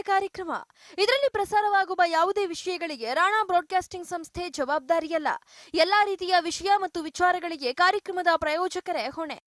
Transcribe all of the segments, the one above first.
ನಮಸ್ತೆ ಕಾರ್ಯಕ್ರಮ. ಇದರಲ್ಲಿ ಪ್ರಸಾರವಾಗುವ ಯಾವುದೇ ವಿಷಯಗಳಿಗೆ ರಾಣಾ ಬ್ರಾಡ್ಕಾಸ್ಟಿಂಗ್ ಸಂಸ್ಥೆ ಜವಾಬ್ದಾರಿಯಲ್ಲ. ಎಲ್ಲಾ ರೀತಿಯ ವಿಷಯ ಮತ್ತು ವಿಚಾರಗಳಿಗೆ ಕಾರ್ಯಕ್ರಮದ ಪ್ರಾಯೋಜಕರೇ ಹೊಣೆ.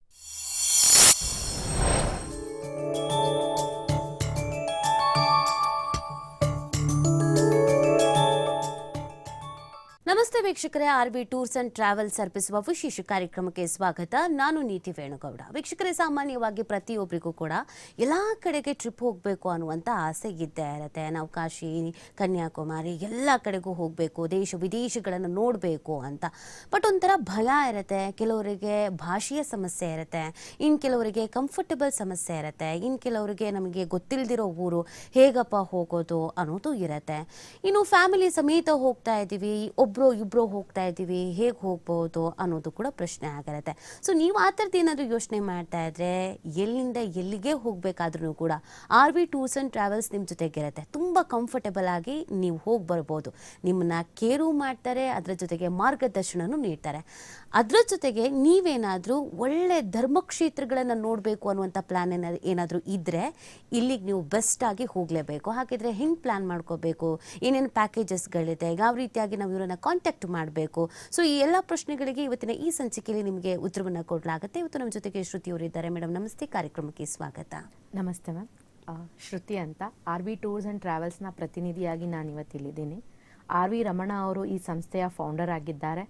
ನಮಸ್ತೆ ವೀಕ್ಷಕರೇ R B tours and travel ಅರ್ಪಿಸುವ ವಿಶೇಷ ಕಾರ್ಯಕ್ರಮಕ್ಕೆ ಸ್ವಾಗತ. ನಾನು ನೀತಿ ವೇಣುಗೌಡ. ವೀಕ್ಷಕರೇ, ಸಾಮಾನ್ಯವಾಗಿ ಪ್ರತಿಯೊಬ್ಬರಿಗೂ ಕೂಡ ಎಲ್ಲ ಕಡೆಗೆ ಟ್ರಿಪ್ ಹೋಗಬೇಕು ಅನ್ನುವಂಥ ಆಸೆ ಇದ್ದೇ ಇರುತ್ತೆ. ನಾವು ಕಾಶಿ ಕನ್ಯಾಕುಮಾರಿ ಎಲ್ಲ ಕಡೆಗೂ ಹೋಗಬೇಕು, ದೇಶ ವಿದೇಶಗಳನ್ನು ನೋಡಬೇಕು ಅಂತ. ಬಟ್ ಒಂಥರ ಭಯ ಇರುತ್ತೆ. ಕೆಲವರಿಗೆ ಭಾಷೆಯ ಸಮಸ್ಯೆ ಇರುತ್ತೆ. ಇನ್ನು ಕೆಲವರಿಗೆ ಕಂಫರ್ಟಬಲ್ ಸಮಸ್ಯೆ ಇರುತ್ತೆ. ಇನ್ನು ಕೆಲವರಿಗೆ ನಮಗೆ ಗೊತ್ತಿಲ್ಲದಿರೋ ಊರು ಹೇಗಪ್ಪ ಹೋಗೋದು ಅನ್ನೋದು ಇರುತ್ತೆ. ಇನ್ನು ಫ್ಯಾಮಿಲಿ ಸಮೇತ ಹೋಗ್ತಾ ಇದ್ದೀವಿ. ಒಬ್ಬರು ಇಬ್ಬರು ಹೋಗ್ತಾ ಇದ್ದೀವಿ, ಹೇಗೆ ಹೋಗ್ಬೋದು ಅನ್ನೋದು ಕೂಡ ಪ್ರಶ್ನೆ ಆಗಿರುತ್ತೆ. ಸೊ ನೀವು ಆ ಥರದ್ದು ಏನಾದರೂ ಯೋಚನೆ ಮಾಡ್ತಾ ಇದ್ರೆ ಎಲ್ಲಿಂದ ಎಲ್ಲಿಗೆ ಹೋಗಬೇಕಾದ್ರೂ ಕೂಡ R V tours and travels ನಿಮ್ಮ ಜೊತೆಗಿರುತ್ತೆ ತುಂಬ ಕಂಫರ್ಟಬಲ್ ಆಗಿ ನೀವು ಹೋಗಿ ಬರ್ಬೋದು. ನಿಮ್ಮನ್ನ ಕೇರು ಮಾಡ್ತಾರೆ, ಅದರ ಜೊತೆಗೆ ಮಾರ್ಗದರ್ಶನವೂ ನೀಡ್ತಾರೆ. ಅದರ ಜೊತೆಗೆ ನೀವೇನಾದರೂ ಒಳ್ಳೆ ಧರ್ಮಕ್ಷೇತ್ರಗಳನ್ನು ನೋಡಬೇಕು ಅನ್ನುವಂಥ ಪ್ಲ್ಯಾನ್ ಏನಾದ್ರು ಇದ್ದರೆ ಇಲ್ಲಿಗೆ ನೀವು ಬೆಸ್ಟ್ ಆಗಿ ಹೋಗಲೇಬೇಕು. ಹಾಗಿದ್ರೆ ಹೆಂಗೆ ಪ್ಲ್ಯಾನ್ ಮಾಡ್ಕೋಬೇಕು? ಏನೇನು ಪ್ಯಾಕೇಜಸ್ಗಳಿದೆ ಯಾವ ರೀತಿಯಾಗಿ ನಾವು ಇವರನ್ನು ಕಾಂಟ್ಯಾಕ್ಟ್ ಮಾಡಬೇಕು? ಸೊ ಈ ಎಲ್ಲ ಪ್ರಶ್ನೆಗಳಿಗೆ ಇವತ್ತಿನ ಈ ಸಂಚಿಕೆಯಲ್ಲಿ ನಿಮಗೆ ಉತ್ತರವನ್ನು ಕೊಡಲಾಗುತ್ತೆ. ಇವತ್ತು ನಮ್ಮ ಜೊತೆಗೆ ಶ್ರುತಿ ಅವರಿದ್ದಾರೆ ಮೇಡಮ್ ನಮಸ್ತೆ. ಕಾರ್ಯಕ್ರಮಕ್ಕೆ ಸ್ವಾಗತ. ನಮಸ್ತೆ ಮ್ಯಾಮ್. ಶ್ರುತಿ ಅಂತ. ಆರ್ ವಿ ಟೂರ್ಸ್ ಆ್ಯಂಡ್ ಟ್ರಾವೆಲ್ಸ್ನ ಪ್ರತಿನಿಧಿಯಾಗಿ ನಾನು ಇವತ್ತಿಲ್ಲಿದ್ದೀನಿ ಆರ್ ವಿ ರಮಣ ಅವರು ಈ ಸಂಸ್ಥೆಯ ಫೌಂಡರ್ ಆಗಿದ್ದಾರೆ.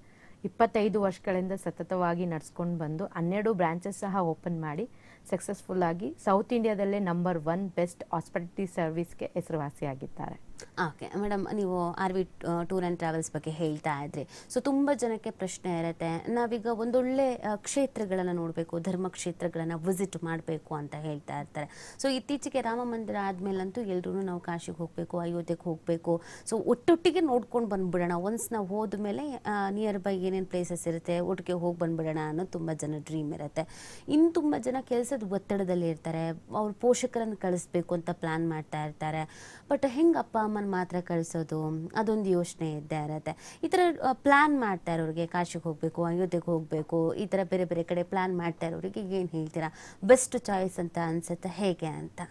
ಇಪ್ಪತ್ತೈದು ವರ್ಷಗಳಿಂದ ಸತತವಾಗಿ ನಡೆಸ್ಕೊಂಡು ಬಂದು ಹನ್ನೆರಡು ಬ್ರಾಂಚಸ್ ಸಹ ಓಪನ್ ಮಾಡಿ ಸಕ್ಸಸ್ಫುಲ್ ಆಗಿ ಸೌತ್ ಇಂಡಿಯಾದಲ್ಲೇ ನಂಬರ್ ಒನ್ ಬೆಸ್ಟ್ ಹಾಸ್ಪಿಟಲಿಟಿ ಸರ್ವಿಸ್ಗೆ ಹೆಸರುವಾಸಿಯಾಗಿದ್ದಾರೆ. ಓಕೆ, ಮೇಡಮ್, ನೀವು R V tour and travels ಬಗ್ಗೆ ಹೇಳ್ತಾ ಇದ್ರಿ. ಸೊ, ತುಂಬ ಜನಕ್ಕೆ ಪ್ರಶ್ನೆ ಇರುತ್ತೆ. ನಾವೀಗ ಒಂದೊಳ್ಳೆ ಕ್ಷೇತ್ರಗಳನ್ನು ನೋಡಬೇಕು ಧರ್ಮ ಕ್ಷೇತ್ರಗಳನ್ನು ವಿಸಿಟ್ ಮಾಡಬೇಕು ಅಂತ ಹೇಳ್ತಾ ಇರ್ತಾರೆ. ಸೊ, ಇತ್ತೀಚೆಗೆ ರಾಮ ಮಂದಿರ ಆದಮೇಲಂತೂ ಎಲ್ಲರೂ ನಾವು ಕಾಶಿಗೆ ಹೋಗಬೇಕು, ಅಯೋಧ್ಯೆಗೆ ಹೋಗಬೇಕು. ಸೊ, ಒಟ್ಟೊಟ್ಟಿಗೆ ನೋಡ್ಕೊಂಡು ಬಂದ್ಬಿಡೋಣ. ಒನ್ಸ್ ನಾವು ಹೋದ ಮೇಲೆ ನಿಯರ್ ಬೈ ಏನೇನು ಪ್ಲೇಸಸ್ ಇರುತ್ತೆ, ಒಟ್ಟಿಗೆ ಹೋಗಿ ಬಂದ್ಬಿಡೋಣ ಅನ್ನೋದು ತುಂಬ ಜನ ಡ್ರೀಮ್ ಇರುತ್ತೆ. ಇನ್ನು ತುಂಬ ಜನ ಕೆಲಸದ ಒತ್ತಡದಲ್ಲಿ ಇರ್ತಾರೆ ಅವ್ರ ಪೋಷಕರನ್ನು ಕಳಿಸ್ಬೇಕು ಅಂತ ಪ್ಲ್ಯಾನ್ ಮಾಡ್ತಾ ಇರ್ತಾರೆ. ಬಟ್ ಹೆಂಗೆ ಅಪ್ಪ ಅಮ್ಮನ ಮಾತ್ರ ಕಳಿಸೋದು, ಅದೊಂದು ಯೋಚನೆ ಇದ್ದೇ ಇರುತ್ತೆ. ಈ ಥರ ಪ್ಲ್ಯಾನ್ ಮಾಡ್ತಾ ಇರೋರಿಗೆ ಕಾಶಿಗೆ ಹೋಗಬೇಕು, ಅಯೋಧ್ಯೆಗೆ ಹೋಗಬೇಕು, ಈ ಥರ ಬೇರೆ ಬೇರೆ ಕಡೆ ಪ್ಲ್ಯಾನ್ ಮಾಡ್ತಾ ಇರೋರಿಗೆ ಏನು ಹೇಳ್ತೀರಾ? ಬೆಸ್ಟ್ ಚಾಯ್ಸ್ ಅಂತ ಅನ್ಸುತ್ತೆ, ಹೇಗೆ ಅಂತ?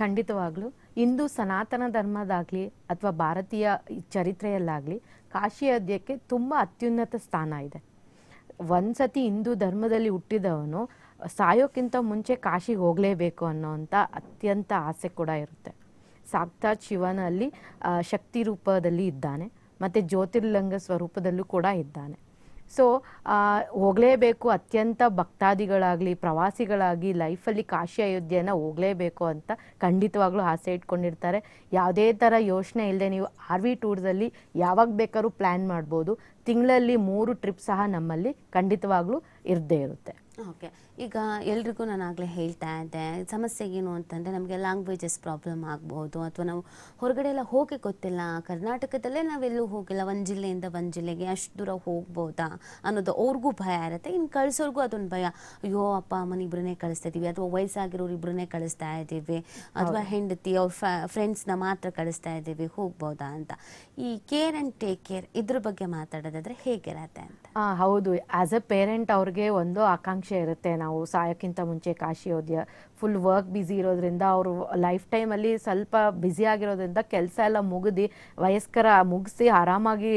ಖಂಡಿತವಾಗ್ಲೂ. ಇಂದು ಸನಾತನ ಧರ್ಮದಾಗಲಿ ಅಥವಾ ಭಾರತೀಯ ಚರಿತ್ರೆಯಲ್ಲಾಗಲಿ ಕಾಶಿ ಅಧ್ಯಕ್ಕೆ ತುಂಬ ಅತ್ಯುನ್ನತ ಸ್ಥಾನ ಇದೆ. ಒಂದ್ಸತಿ ಹಿಂದೂ ಧರ್ಮದಲ್ಲಿ ಹುಟ್ಟಿದವನು ಸಾಯೋಕ್ಕಿಂತ ಮುಂಚೆ ಕಾಶಿಗೆ ಹೋಗಲೇಬೇಕು ಅನ್ನೋವಂಥ ಅತ್ಯಂತ ಆಸೆ ಕೂಡ ಇರುತ್ತೆ. ಸಾಕ್ಷಾತ್ ಶಿವನ ಅಲ್ಲಿ ಶಕ್ತಿ ರೂಪದಲ್ಲಿ ಇದ್ದಾನೆ, ಮತ್ತು ಜ್ಯೋತಿರ್ಲಿಂಗ ಸ್ವರೂಪದಲ್ಲೂ ಕೂಡ ಇದ್ದಾನೆ. ಸೊ ಹೋಗಲೇಬೇಕು, ಅತ್ಯಂತ ಭಕ್ತಾದಿಗಳಾಗಲಿ ಪ್ರವಾಸಿಗಳಾಗಿ ಲೈಫಲ್ಲಿ ಕಾಶಿ ಅಯೋಧ್ಯೆನ ಹೋಗಲೇಬೇಕು ಅಂತ ಖಂಡಿತವಾಗ್ಲೂ ಆಸೆ ಇಟ್ಕೊಂಡಿರ್ತಾರೆ. ಯಾವುದೇ ಥರ ಯೋಚನೆ ಇಲ್ಲದೆ ನೀವು ಆರ್ ವಿ ಟೂರ್ಸಲ್ಲಿ ಯಾವಾಗ ಬೇಕಾದ್ರೂ ಪ್ಲ್ಯಾನ್ ಮಾಡ್ಬೋದು. ತಿಂಗಳಲ್ಲಿ ಮೂರು ಟ್ರಿಪ್ ಸಹ ನಮ್ಮಲ್ಲಿ ಖಂಡಿತವಾಗ್ಲೂ ಇರದೇ ಇರುತ್ತೆ. ಓಕೆ. ಈಗ ಎಲ್ರಿಗೂ ನಾನು ಆಗಲೇ ಹೇಳ್ತಾ ಇದ್ದೆ ಸಮಸ್ಯೆ ಏನು ಅಂತಂದರೆ ನಮಗೆ ಲ್ಯಾಂಗ್ವೇಜಸ್ ಪ್ರಾಬ್ಲಮ್ ಆಗ್ಬೋದು ಅಥವಾ ನಾವು ಹೊರಗಡೆ ಎಲ್ಲ ಹೋಗಿ ಗೊತ್ತಿಲ್ಲ. ಕರ್ನಾಟಕದಲ್ಲೇ ನಾವೆಲ್ಲೂ ಹೋಗಿಲ್ಲ. ಒಂದು ಜಿಲ್ಲೆಯಿಂದ ಒಂದು ಜಿಲ್ಲೆಗೆ ಅಷ್ಟು ದೂರ ಹೋಗ್ಬೋದಾ ಅನ್ನೋದು ಅವ್ರಿಗೂ ಭಯ ಇರುತ್ತೆ. ಇನ್ನು ಕಳಿಸೋರ್ಗೂ ಅದೊಂದು ಭಯ. ಅಯ್ಯೋ ಅಪ್ಪ ಅಮ್ಮನ ಇಬ್ಬರನ್ನೇ ಕಳಿಸ್ತಾ ಇದ್ದೀವಿ ಅಥವಾ ವಯಸ್ಸಾಗಿರೋರು ಇಬ್ಬರನ್ನೇ ಕಳಿಸ್ತಾ ಇದ್ದೀವಿ ಅಥವಾ ಹೆಂಡತಿ ಅವ್ರ ಫ್ರೆಂಡ್ಸ್ನ ಮಾತ್ರ ಕಳಿಸ್ತಾ ಇದ್ದೀವಿ ಹೋಗ್ಬೋದಾ ಅಂತ. ಈ ಕೇರ್ ಆ್ಯಂಡ್ ಟೇಕ್ ಕೇರ್ ಇದ್ರ ಬಗ್ಗೆ ಮಾತಾಡೋದಾದ್ರೆ ಹೇಗಿರತ್ತೆ ಅಂತ. ಹೌದು. ಆ್ಯಸ್ ಅ ಪೇರೆಂಟ್ ಅವ್ರಿಗೆ ಒಂದು ಆಕಾಂಕ್ಷೆ ಇರುತ್ತೆ. ನಾವು ಸಾಯೋಕ್ಕಿಂತ ಮುಂಚೆ ಕಾಶಿ ಹೋದ್ಯ ಫುಲ್ ವರ್ಕ್ ಬ್ಯುಸಿ ಇರೋದ್ರಿಂದ ಅವರು ಲೈಫ್ ಟೈಮಲ್ಲಿ ಸ್ವಲ್ಪ ಬ್ಯುಸಿ ಆಗಿರೋದ್ರಿಂದ ಕೆಲಸ ಎಲ್ಲ ಮುಗಿದು, ವಯಸ್ಕರ ಮುಗಿಸಿ ಆರಾಮಾಗಿ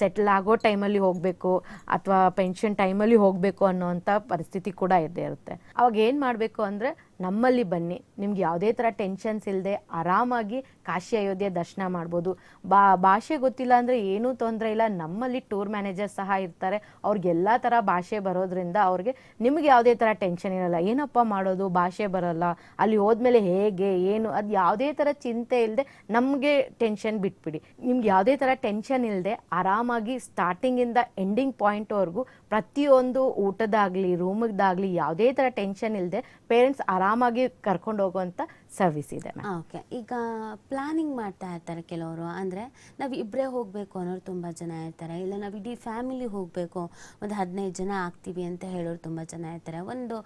ಸೆಟ್ಲ್ ಆಗೋ ಟೈಮಲ್ಲಿ ಹೋಗಬೇಕು ಅಥವಾ ಪೆನ್ಷನ್ ಟೈಮಲ್ಲಿ ಹೋಗಬೇಕು ಅನ್ನೋವಂಥ ಪರಿಸ್ಥಿತಿ ಕೂಡ ಇದ್ದೇ ಇರುತ್ತೆ. ಅವಾಗ ಏನು ಮಾಡಬೇಕು ಅಂದರೆ ನಮ್ಮಲ್ಲಿ ಬನ್ನಿ, ನಿಮ್ಗೆ ಯಾವುದೇ ಥರ ಟೆನ್ಷನ್ಸ್ ಇಲ್ಲದೆ ಆರಾಮಾಗಿ ಕಾಶಿ ಅಯೋಧ್ಯೆ ದರ್ಶನ ಮಾಡ್ಬೋದು. ಬಾ, ಭಾಷೆ ಗೊತ್ತಿಲ್ಲ ಅಂದರೆ ಏನೂ ತೊಂದರೆ ಇಲ್ಲ, ನಮ್ಮಲ್ಲಿ ಟೂರ್ ಮ್ಯಾನೇಜರ್ ಸಹ ಇರ್ತಾರೆ. ಅವ್ರಿಗೆಲ್ಲ ಥರ ಭಾಷೆ ಬರೋದ್ರಿಂದ ಅವ್ರಿಗೆ ನಿಮ್ಗೆ ಯಾವುದೇ ಥರ ಟೆನ್ಷನ್ ಇರಲ್ಲ. ಏನಪ್ಪ ಮಾಡೋದು, ಭಾಷೆ ಬರಲ್ಲ ಅಲ್ಲಿ ಹೋದ್ಮೇಲೆ ಹೇಗೆ, ಏನು, ಅದು ಯಾವುದೇ ಥರ ಚಿಂತೆ ಇಲ್ಲದೆ ನಮಗೆ ಟೆನ್ಷನ್ ಬಿಟ್ಬಿಡಿ. ನಿಮ್ಗೆ ಯಾವುದೇ ಥರ ಟೆನ್ಷನ್ ಇಲ್ಲದೆ ಆರಾಮಾಗಿ ಸ್ಟಾರ್ಟಿಂಗಿಂದ ಎಂಡಿಂಗ್ ಪಾಯಿಂಟ್ವರೆಗೂ ಪ್ರತಿಯೊಂದು ಊಟದಾಗಲಿ, ರೂಮ್ದಾಗಲಿ ಯಾವುದೇ ಥರ ಟೆನ್ಷನ್ ಇಲ್ಲದೆ ಪೇರೆಂಟ್ಸ್ ಆರಾಮಾಗಿ ಕರ್ಕೊಂಡು ಹೋಗುವಂಥ ಸರ್ವಿಸ್ ಇದೆ ಓಕೆ ಈಗ ಪ್ಲಾನಿಂಗ್ ಮಾಡ್ತಾ ಇರ್ತಾರೆ ಕೆಲವರು. ಅಂದರೆ ನಾವು ಇಬ್ಬರೇ ಹೋಗಬೇಕು ಅನ್ನೋರು ತುಂಬ ಜನ ಇರ್ತಾರೆ. ಇಲ್ಲ ನಾವು ಇಡೀ ಫ್ಯಾಮಿಲಿ ಹೋಗಬೇಕು, ಒಂದು ಹದಿನೈದು ಜನ ಆಗ್ತೀವಿ ಅಂತ ಹೇಳೋರು ತುಂಬ ಜನ ಇರ್ತಾರೆ. ಒಂದು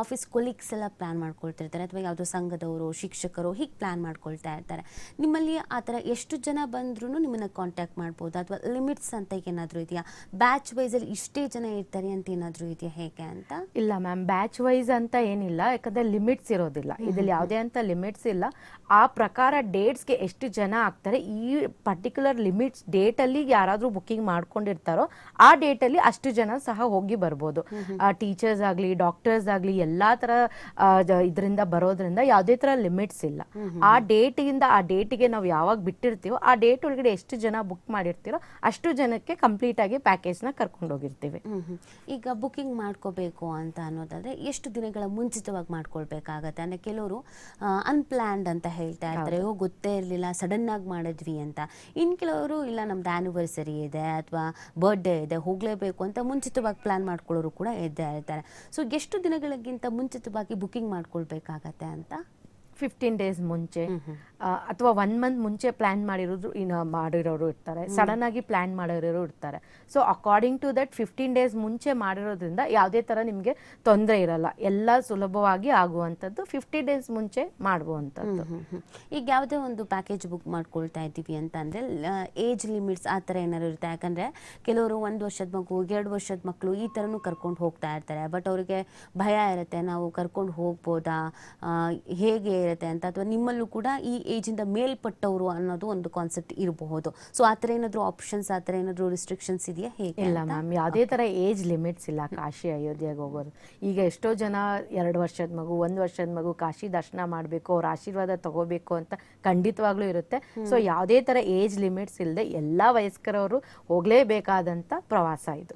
ಆಫೀಸ್ ಕೊಲೀಗ್ಸ್ ಎಲ್ಲ ಪ್ಲ್ಯಾನ್ ಮಾಡ್ಕೊಳ್ತಿರ್ತಾರೆ. ಅಥವಾ ಯಾವುದೋ ಸಂಘದವರು, ಶಿಕ್ಷಕರು ಹೀಗೆ ಪ್ಲ್ಯಾನ್ ಮಾಡ್ಕೊಳ್ತಾ ಇರ್ತಾರೆ. ನಿಮ್ಮಲ್ಲಿ ಆ ಥರ ಎಷ್ಟು ಜನ ಬಂದ್ರೂ ನಿಮ್ಮನ್ನು ಕಾಂಟ್ಯಾಕ್ಟ್ ಮಾಡ್ಬೋದು? ಅಥವಾ ಲಿಮಿಟ್ಸ್ ಅಂತ ಏನಾದರೂ ಇದೆಯಾ? ಬ್ಯಾಚ್ ವೈಸಲ್ಲಿ ಇಷ್ಟೇ ಜನ ಜನ ಇರ್ತಾರೆ ಅಂತ ಏನಾದರೂ ಇದೆಯಾ ಹೇಗೆ ಅಂತ? ಇಲ್ಲ ಮ್ಯಾಮ್ ಬ್ಯಾಚ್ ವೈಸ್ ಅಂತ ಏನಿಲ್ಲ ಯಾಕಂದ್ರೆ ಲಿಮಿಟ್ಸ್ ಇರೋದಿಲ್ಲ. ಇದ್ರಲ್ಲಿ ಯಾವುದೇ ಅಂತ ಲಿಮಿಟ್ಸ್ ಇಲ್ಲ. ಆ ಪ್ರಕಾರ ಡೇಟ್ಸ್ಗೆ ಎಷ್ಟು ಜನ ಆಗ್ತಾರೆ ಈ ಪರ್ಟಿಕ್ಯುಲರ್ ಲಿಮಿಟ್ಸ್ ಡೇಟಲ್ಲಿ ಯಾರಾದರೂ ಬುಕ್ಕಿಂಗ್ ಮಾಡ್ಕೊಂಡಿರ್ತಾರೋ ಆ ಡೇಟಲ್ಲಿ ಅಷ್ಟು ಜನ ಸಹ ಹೋಗಿ ಬರ್ಬೋದು. ಟೀಚರ್ಸ್ ಆಗಲಿ ಡಾಕ್ಟರ್ಸ್ ಆಗಲಿ ಎಲ್ಲ ಥರ ಇದರಿಂದ ಬರೋದ್ರಿಂದ ಯಾವುದೇ ಥರ ಲಿಮಿಟ್ಸ್ ಇಲ್ಲ. ಆ ಡೇಟಿಂದ ಆ ಡೇಟಿಗೆ ನಾವು ಯಾವಾಗ ಬಿಟ್ಟಿರ್ತೀವೋ ಆ ಡೇಟ್ ಒಳಗಡೆ ಎಷ್ಟು ಜನ ಬುಕ್ ಮಾಡಿರ್ತೀರೋ ಅಷ್ಟು ಜನಕ್ಕೆ ಕಂಪ್ಲೀಟ್ ಆಗಿ ಪ್ಯಾಕೇಜ್ನ ಕರ್ಕೊಂಡು ಹೋಗಿರ್ತೀವಿ. ಈಗ ಬುಕ್ಕಿಂಗ್ ಮಾಡ್ಕೋಬೇಕು ಅಂತ ಅನ್ನೋದಾದರೆ ಎಷ್ಟು ದಿನಗಳ ಮುಂಚಿತವಾಗಿ ಮಾಡ್ಕೊಳ್ಬೇಕಾಗತ್ತೆ? ಅಂದರೆ ಕೆಲವರು ಅನ್ಪ್ಲ್ಯಾನ್ಡ್ ಅಂತ ಹೇಳ್ತಾ ಇರ್ತಾರೆ. ಓ ಗೊತ್ತೇ ಇರಲಿಲ್ಲ ಸಡನ್ ಆಗಿ ಮಾಡಿದ್ವಿ ಅಂತ. ಇನ್ನು ಕೆಲವರು ಇಲ್ಲ ನಮ್ದು ಆ್ಯನಿವರ್ಸರಿ ಇದೆ ಅಥವಾ ಬರ್ಡೇ ಇದೆ ಹೋಗಲೇಬೇಕು ಅಂತ ಮುಂಚಿತವಾಗಿ ಪ್ಲ್ಯಾನ್ ಮಾಡ್ಕೊಳ್ಳೋರು ಕೂಡ ಇದ್ದೇ ಇರ್ತಾರೆ. ಸೊ ಎಷ್ಟು ದಿನಗಳಿಗಿಂತ ಮುಂಚಿತವಾಗಿ ಬುಕ್ಕಿಂಗ್ ಮಾಡ್ಕೊಳ್ಬೇಕಾಗತ್ತೆ ಅಂತ? ಫಿಫ್ಟೀನ್ ಡೇಸ್ ಮುಂಚೆ. ಅಥವಾ ಒನ್ ಮಂತ್ ಮುಂಚೆ ಪ್ಲ್ಯಾನ್ ಮಾಡಿರೋದು ಇನ್ನು ಮಾಡಿರೋರು ಇರ್ತಾರೆ. ಸಡನ್ ಆಗಿ ಪ್ಲಾನ್ ಮಾಡಿರೋರು ಇರ್ತಾರೆ. So according to that fifteen days ಮುಂಚೆ ಮಾಡಿರೋದ್ರಿಂದ ಯಾವುದೇ ಥರ ನಿಮಗೆ ತೊಂದರೆ ಇರಲ್ಲ. ಎಲ್ಲ ಸುಲಭವಾಗಿ ಆಗುವಂಥದ್ದು ಫಿಫ್ಟಿ ಡೇಸ್ ಮುಂಚೆ ಮಾಡುವಂಥದ್ದು. ಈಗ ಯಾವುದೇ ಒಂದು ಪ್ಯಾಕೇಜ್ ಬುಕ್ ಮಾಡ್ಕೊಳ್ತಾ ಇದ್ದೀವಿ ಅಂತ ಅಂದರೆ ಏಜ್ ಲಿಮಿಟ್ಸ್ ಆ ಥರ ಏನಾದ್ರು ಇರುತ್ತೆ ಯಾಕಂದರೆ ಕೆಲವರು ಒಂದು ವರ್ಷದ ಮಗು ಎರಡು ವರ್ಷದ ಮಕ್ಕಳು ಈ ಥರನೂ ಕರ್ಕೊಂಡು ಹೋಗ್ತಾ ಇರ್ತಾರೆ. ಬಟ್ ಅವರಿಗೆ ಭಯ ಇರುತ್ತೆ ನಾವು ಕರ್ಕೊಂಡು ಹೋಗ್ಬೋದಾ? ಆ, ಹೇಗೆ ಇರುತ್ತೆ ಅಂತ ಅಥವಾ ನಿಮ್ಮಲ್ಲೂ ಕೂಡ ಈ ಏಜಿಂದ ಮೇಲ್ಪಟ್ಟವರು ಅನ್ನೋದು ಒಂದು ಕಾನ್ಸೆಪ್ಟ್ ಇರಬಹುದು. ಸೊ ಆ ಥರ ಏನಾದರೂ ಆಪ್ಷನ್ಸ್ ಆ ಥರ ಏನಾದರೂ ರಿಸ್ಟ್ರಿಕ್ಷನ್ಸ್ ಇದೆಯಾ? ಹೇಗೆ ಇಲ್ಲ ಮ್ಯಾಮ್ ಯಾವುದೇ ಥರ ಏಜ್ ಲಿಮಿಟ್ಸ್ ಇಲ್ಲ ಕಾಶಿ ಅಯೋಧ್ಯೆಗೆ ಹೋಗೋರು. ಈಗ ಎಷ್ಟೋ ಜನ ಎರಡು ವರ್ಷದ ಮಗು ಒಂದು ವರ್ಷದ ಮಗು ಕಾಶಿ ದರ್ಶನ ಮಾಡಬೇಕು ಅವ್ರ ಆಶೀರ್ವಾದ ತಗೋಬೇಕು ಅಂತ ಖಂಡಿತವಾಗ್ಲೂ ಇರುತ್ತೆ. ಸೊ ಯಾವುದೇ ಥರ ಏಜ್ ಲಿಮಿಟ್ಸ್ ಇಲ್ಲದೆ ಎಲ್ಲ ವಯಸ್ಕರವರು ಹೋಗಲೇಬೇಕಾದಂಥ ಪ್ರವಾಸ ಇದು.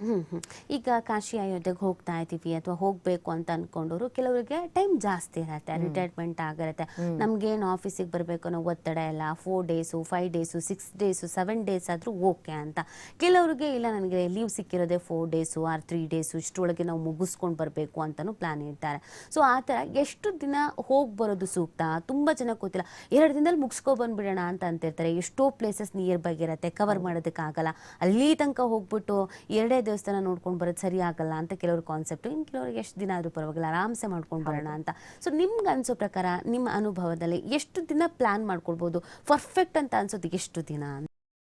ಈಗ ಕಾಶಿ ಅಯೋಧ್ಯೆಗೆ ಹೋಗ್ತಾ ಇದ್ದೀವಿ ಅಥವಾ ಹೋಗಬೇಕು ಅಂತ ಅನ್ಕೊಂಡವರು ಕೆಲವರಿಗೆ ಟೈಮ್ ಜಾಸ್ತಿ ಇರುತ್ತೆ ರಿಟೈರ್ಮೆಂಟ್ ಆಗಿರುತ್ತೆ ನಮ್ಗೇನು ಆಫೀಸಿಗೆ ಬರಬೇಕು ಅನ್ನೋ ಒತ್ತಡ ಎಲ್ಲ four days five days six days seven days ಆದರೂ ಓಕೆ ಅಂತ. ಕೆಲವರಿಗೆ ಇಲ್ಲ ನನಗೆ leave ಸಿಕ್ಕಿರೋದೇ four days or three days ಇಷ್ಟರೊಳಗೆ ನಾವು ಮುಗಿಸ್ಕೊಂಡು ಬರಬೇಕು ಅಂತಲೂ ಪ್ಲಾನ್ ಇರ್ತಾರೆ ಸೊ ಆ ಥರ ಎಷ್ಟು ದಿನ ಹೋಗಿ ಬರೋದು ಸೂಕ್ತ? ತುಂಬ ಜನ ಗೊತ್ತಿಲ್ಲ. ಎರಡು ದಿನದಲ್ಲಿ ಮುಗಿಸ್ಕೊ ಬಂದ್ಬಿಡೋಣ ಅಂತ ಅಂತಿರ್ತಾರೆ. ಎಷ್ಟೋ ಪ್ಲೇಸಸ್ ನಿಯರ್ ಬೈ ಇರುತ್ತೆ ಕವರ್ ಮಾಡೋದಕ್ಕಾಗಲ್ಲ. ಅಲ್ಲಿ ತನಕ ಹೋಗ್ಬಿಟ್ಟು ಎರಡೇ ದೇವಸ್ಥಾನ ನೋಡ್ಕೊಂಡು ಬರೋದು ಸರಿ ಆಗಲ್ಲ ಅಂತ ಕೆಲವ್ರ ಕಾನ್ಸೆಪ್ಟ್ ಇನ್ನು ಕೆಲವ್ರಿಗೆ ಎಷ್ಟು ದಿನ ಆದರೂ ಪರವಾಗಿಲ್ಲ ಆರಾಮ್ಸೆ ಮಾಡ್ಕೊಂಡು ಬರೋಣ ಅಂತ. ಸೊ ನಿಮ್ಗೆ ಅನ್ಸೋ ಪ್ರಕಾರ ನಿಮ್ಮ ಅನುಭವದಲ್ಲಿ ಎಷ್ಟು ದಿನ ಪ್ಲಾನ್ ಮಾಡ್ಕೊಳ್ಬೋದು? ಪರ್ಫೆಕ್ಟ್ ಅಂತ ಅನ್ಸೋದು ಎಷ್ಟು ದಿನ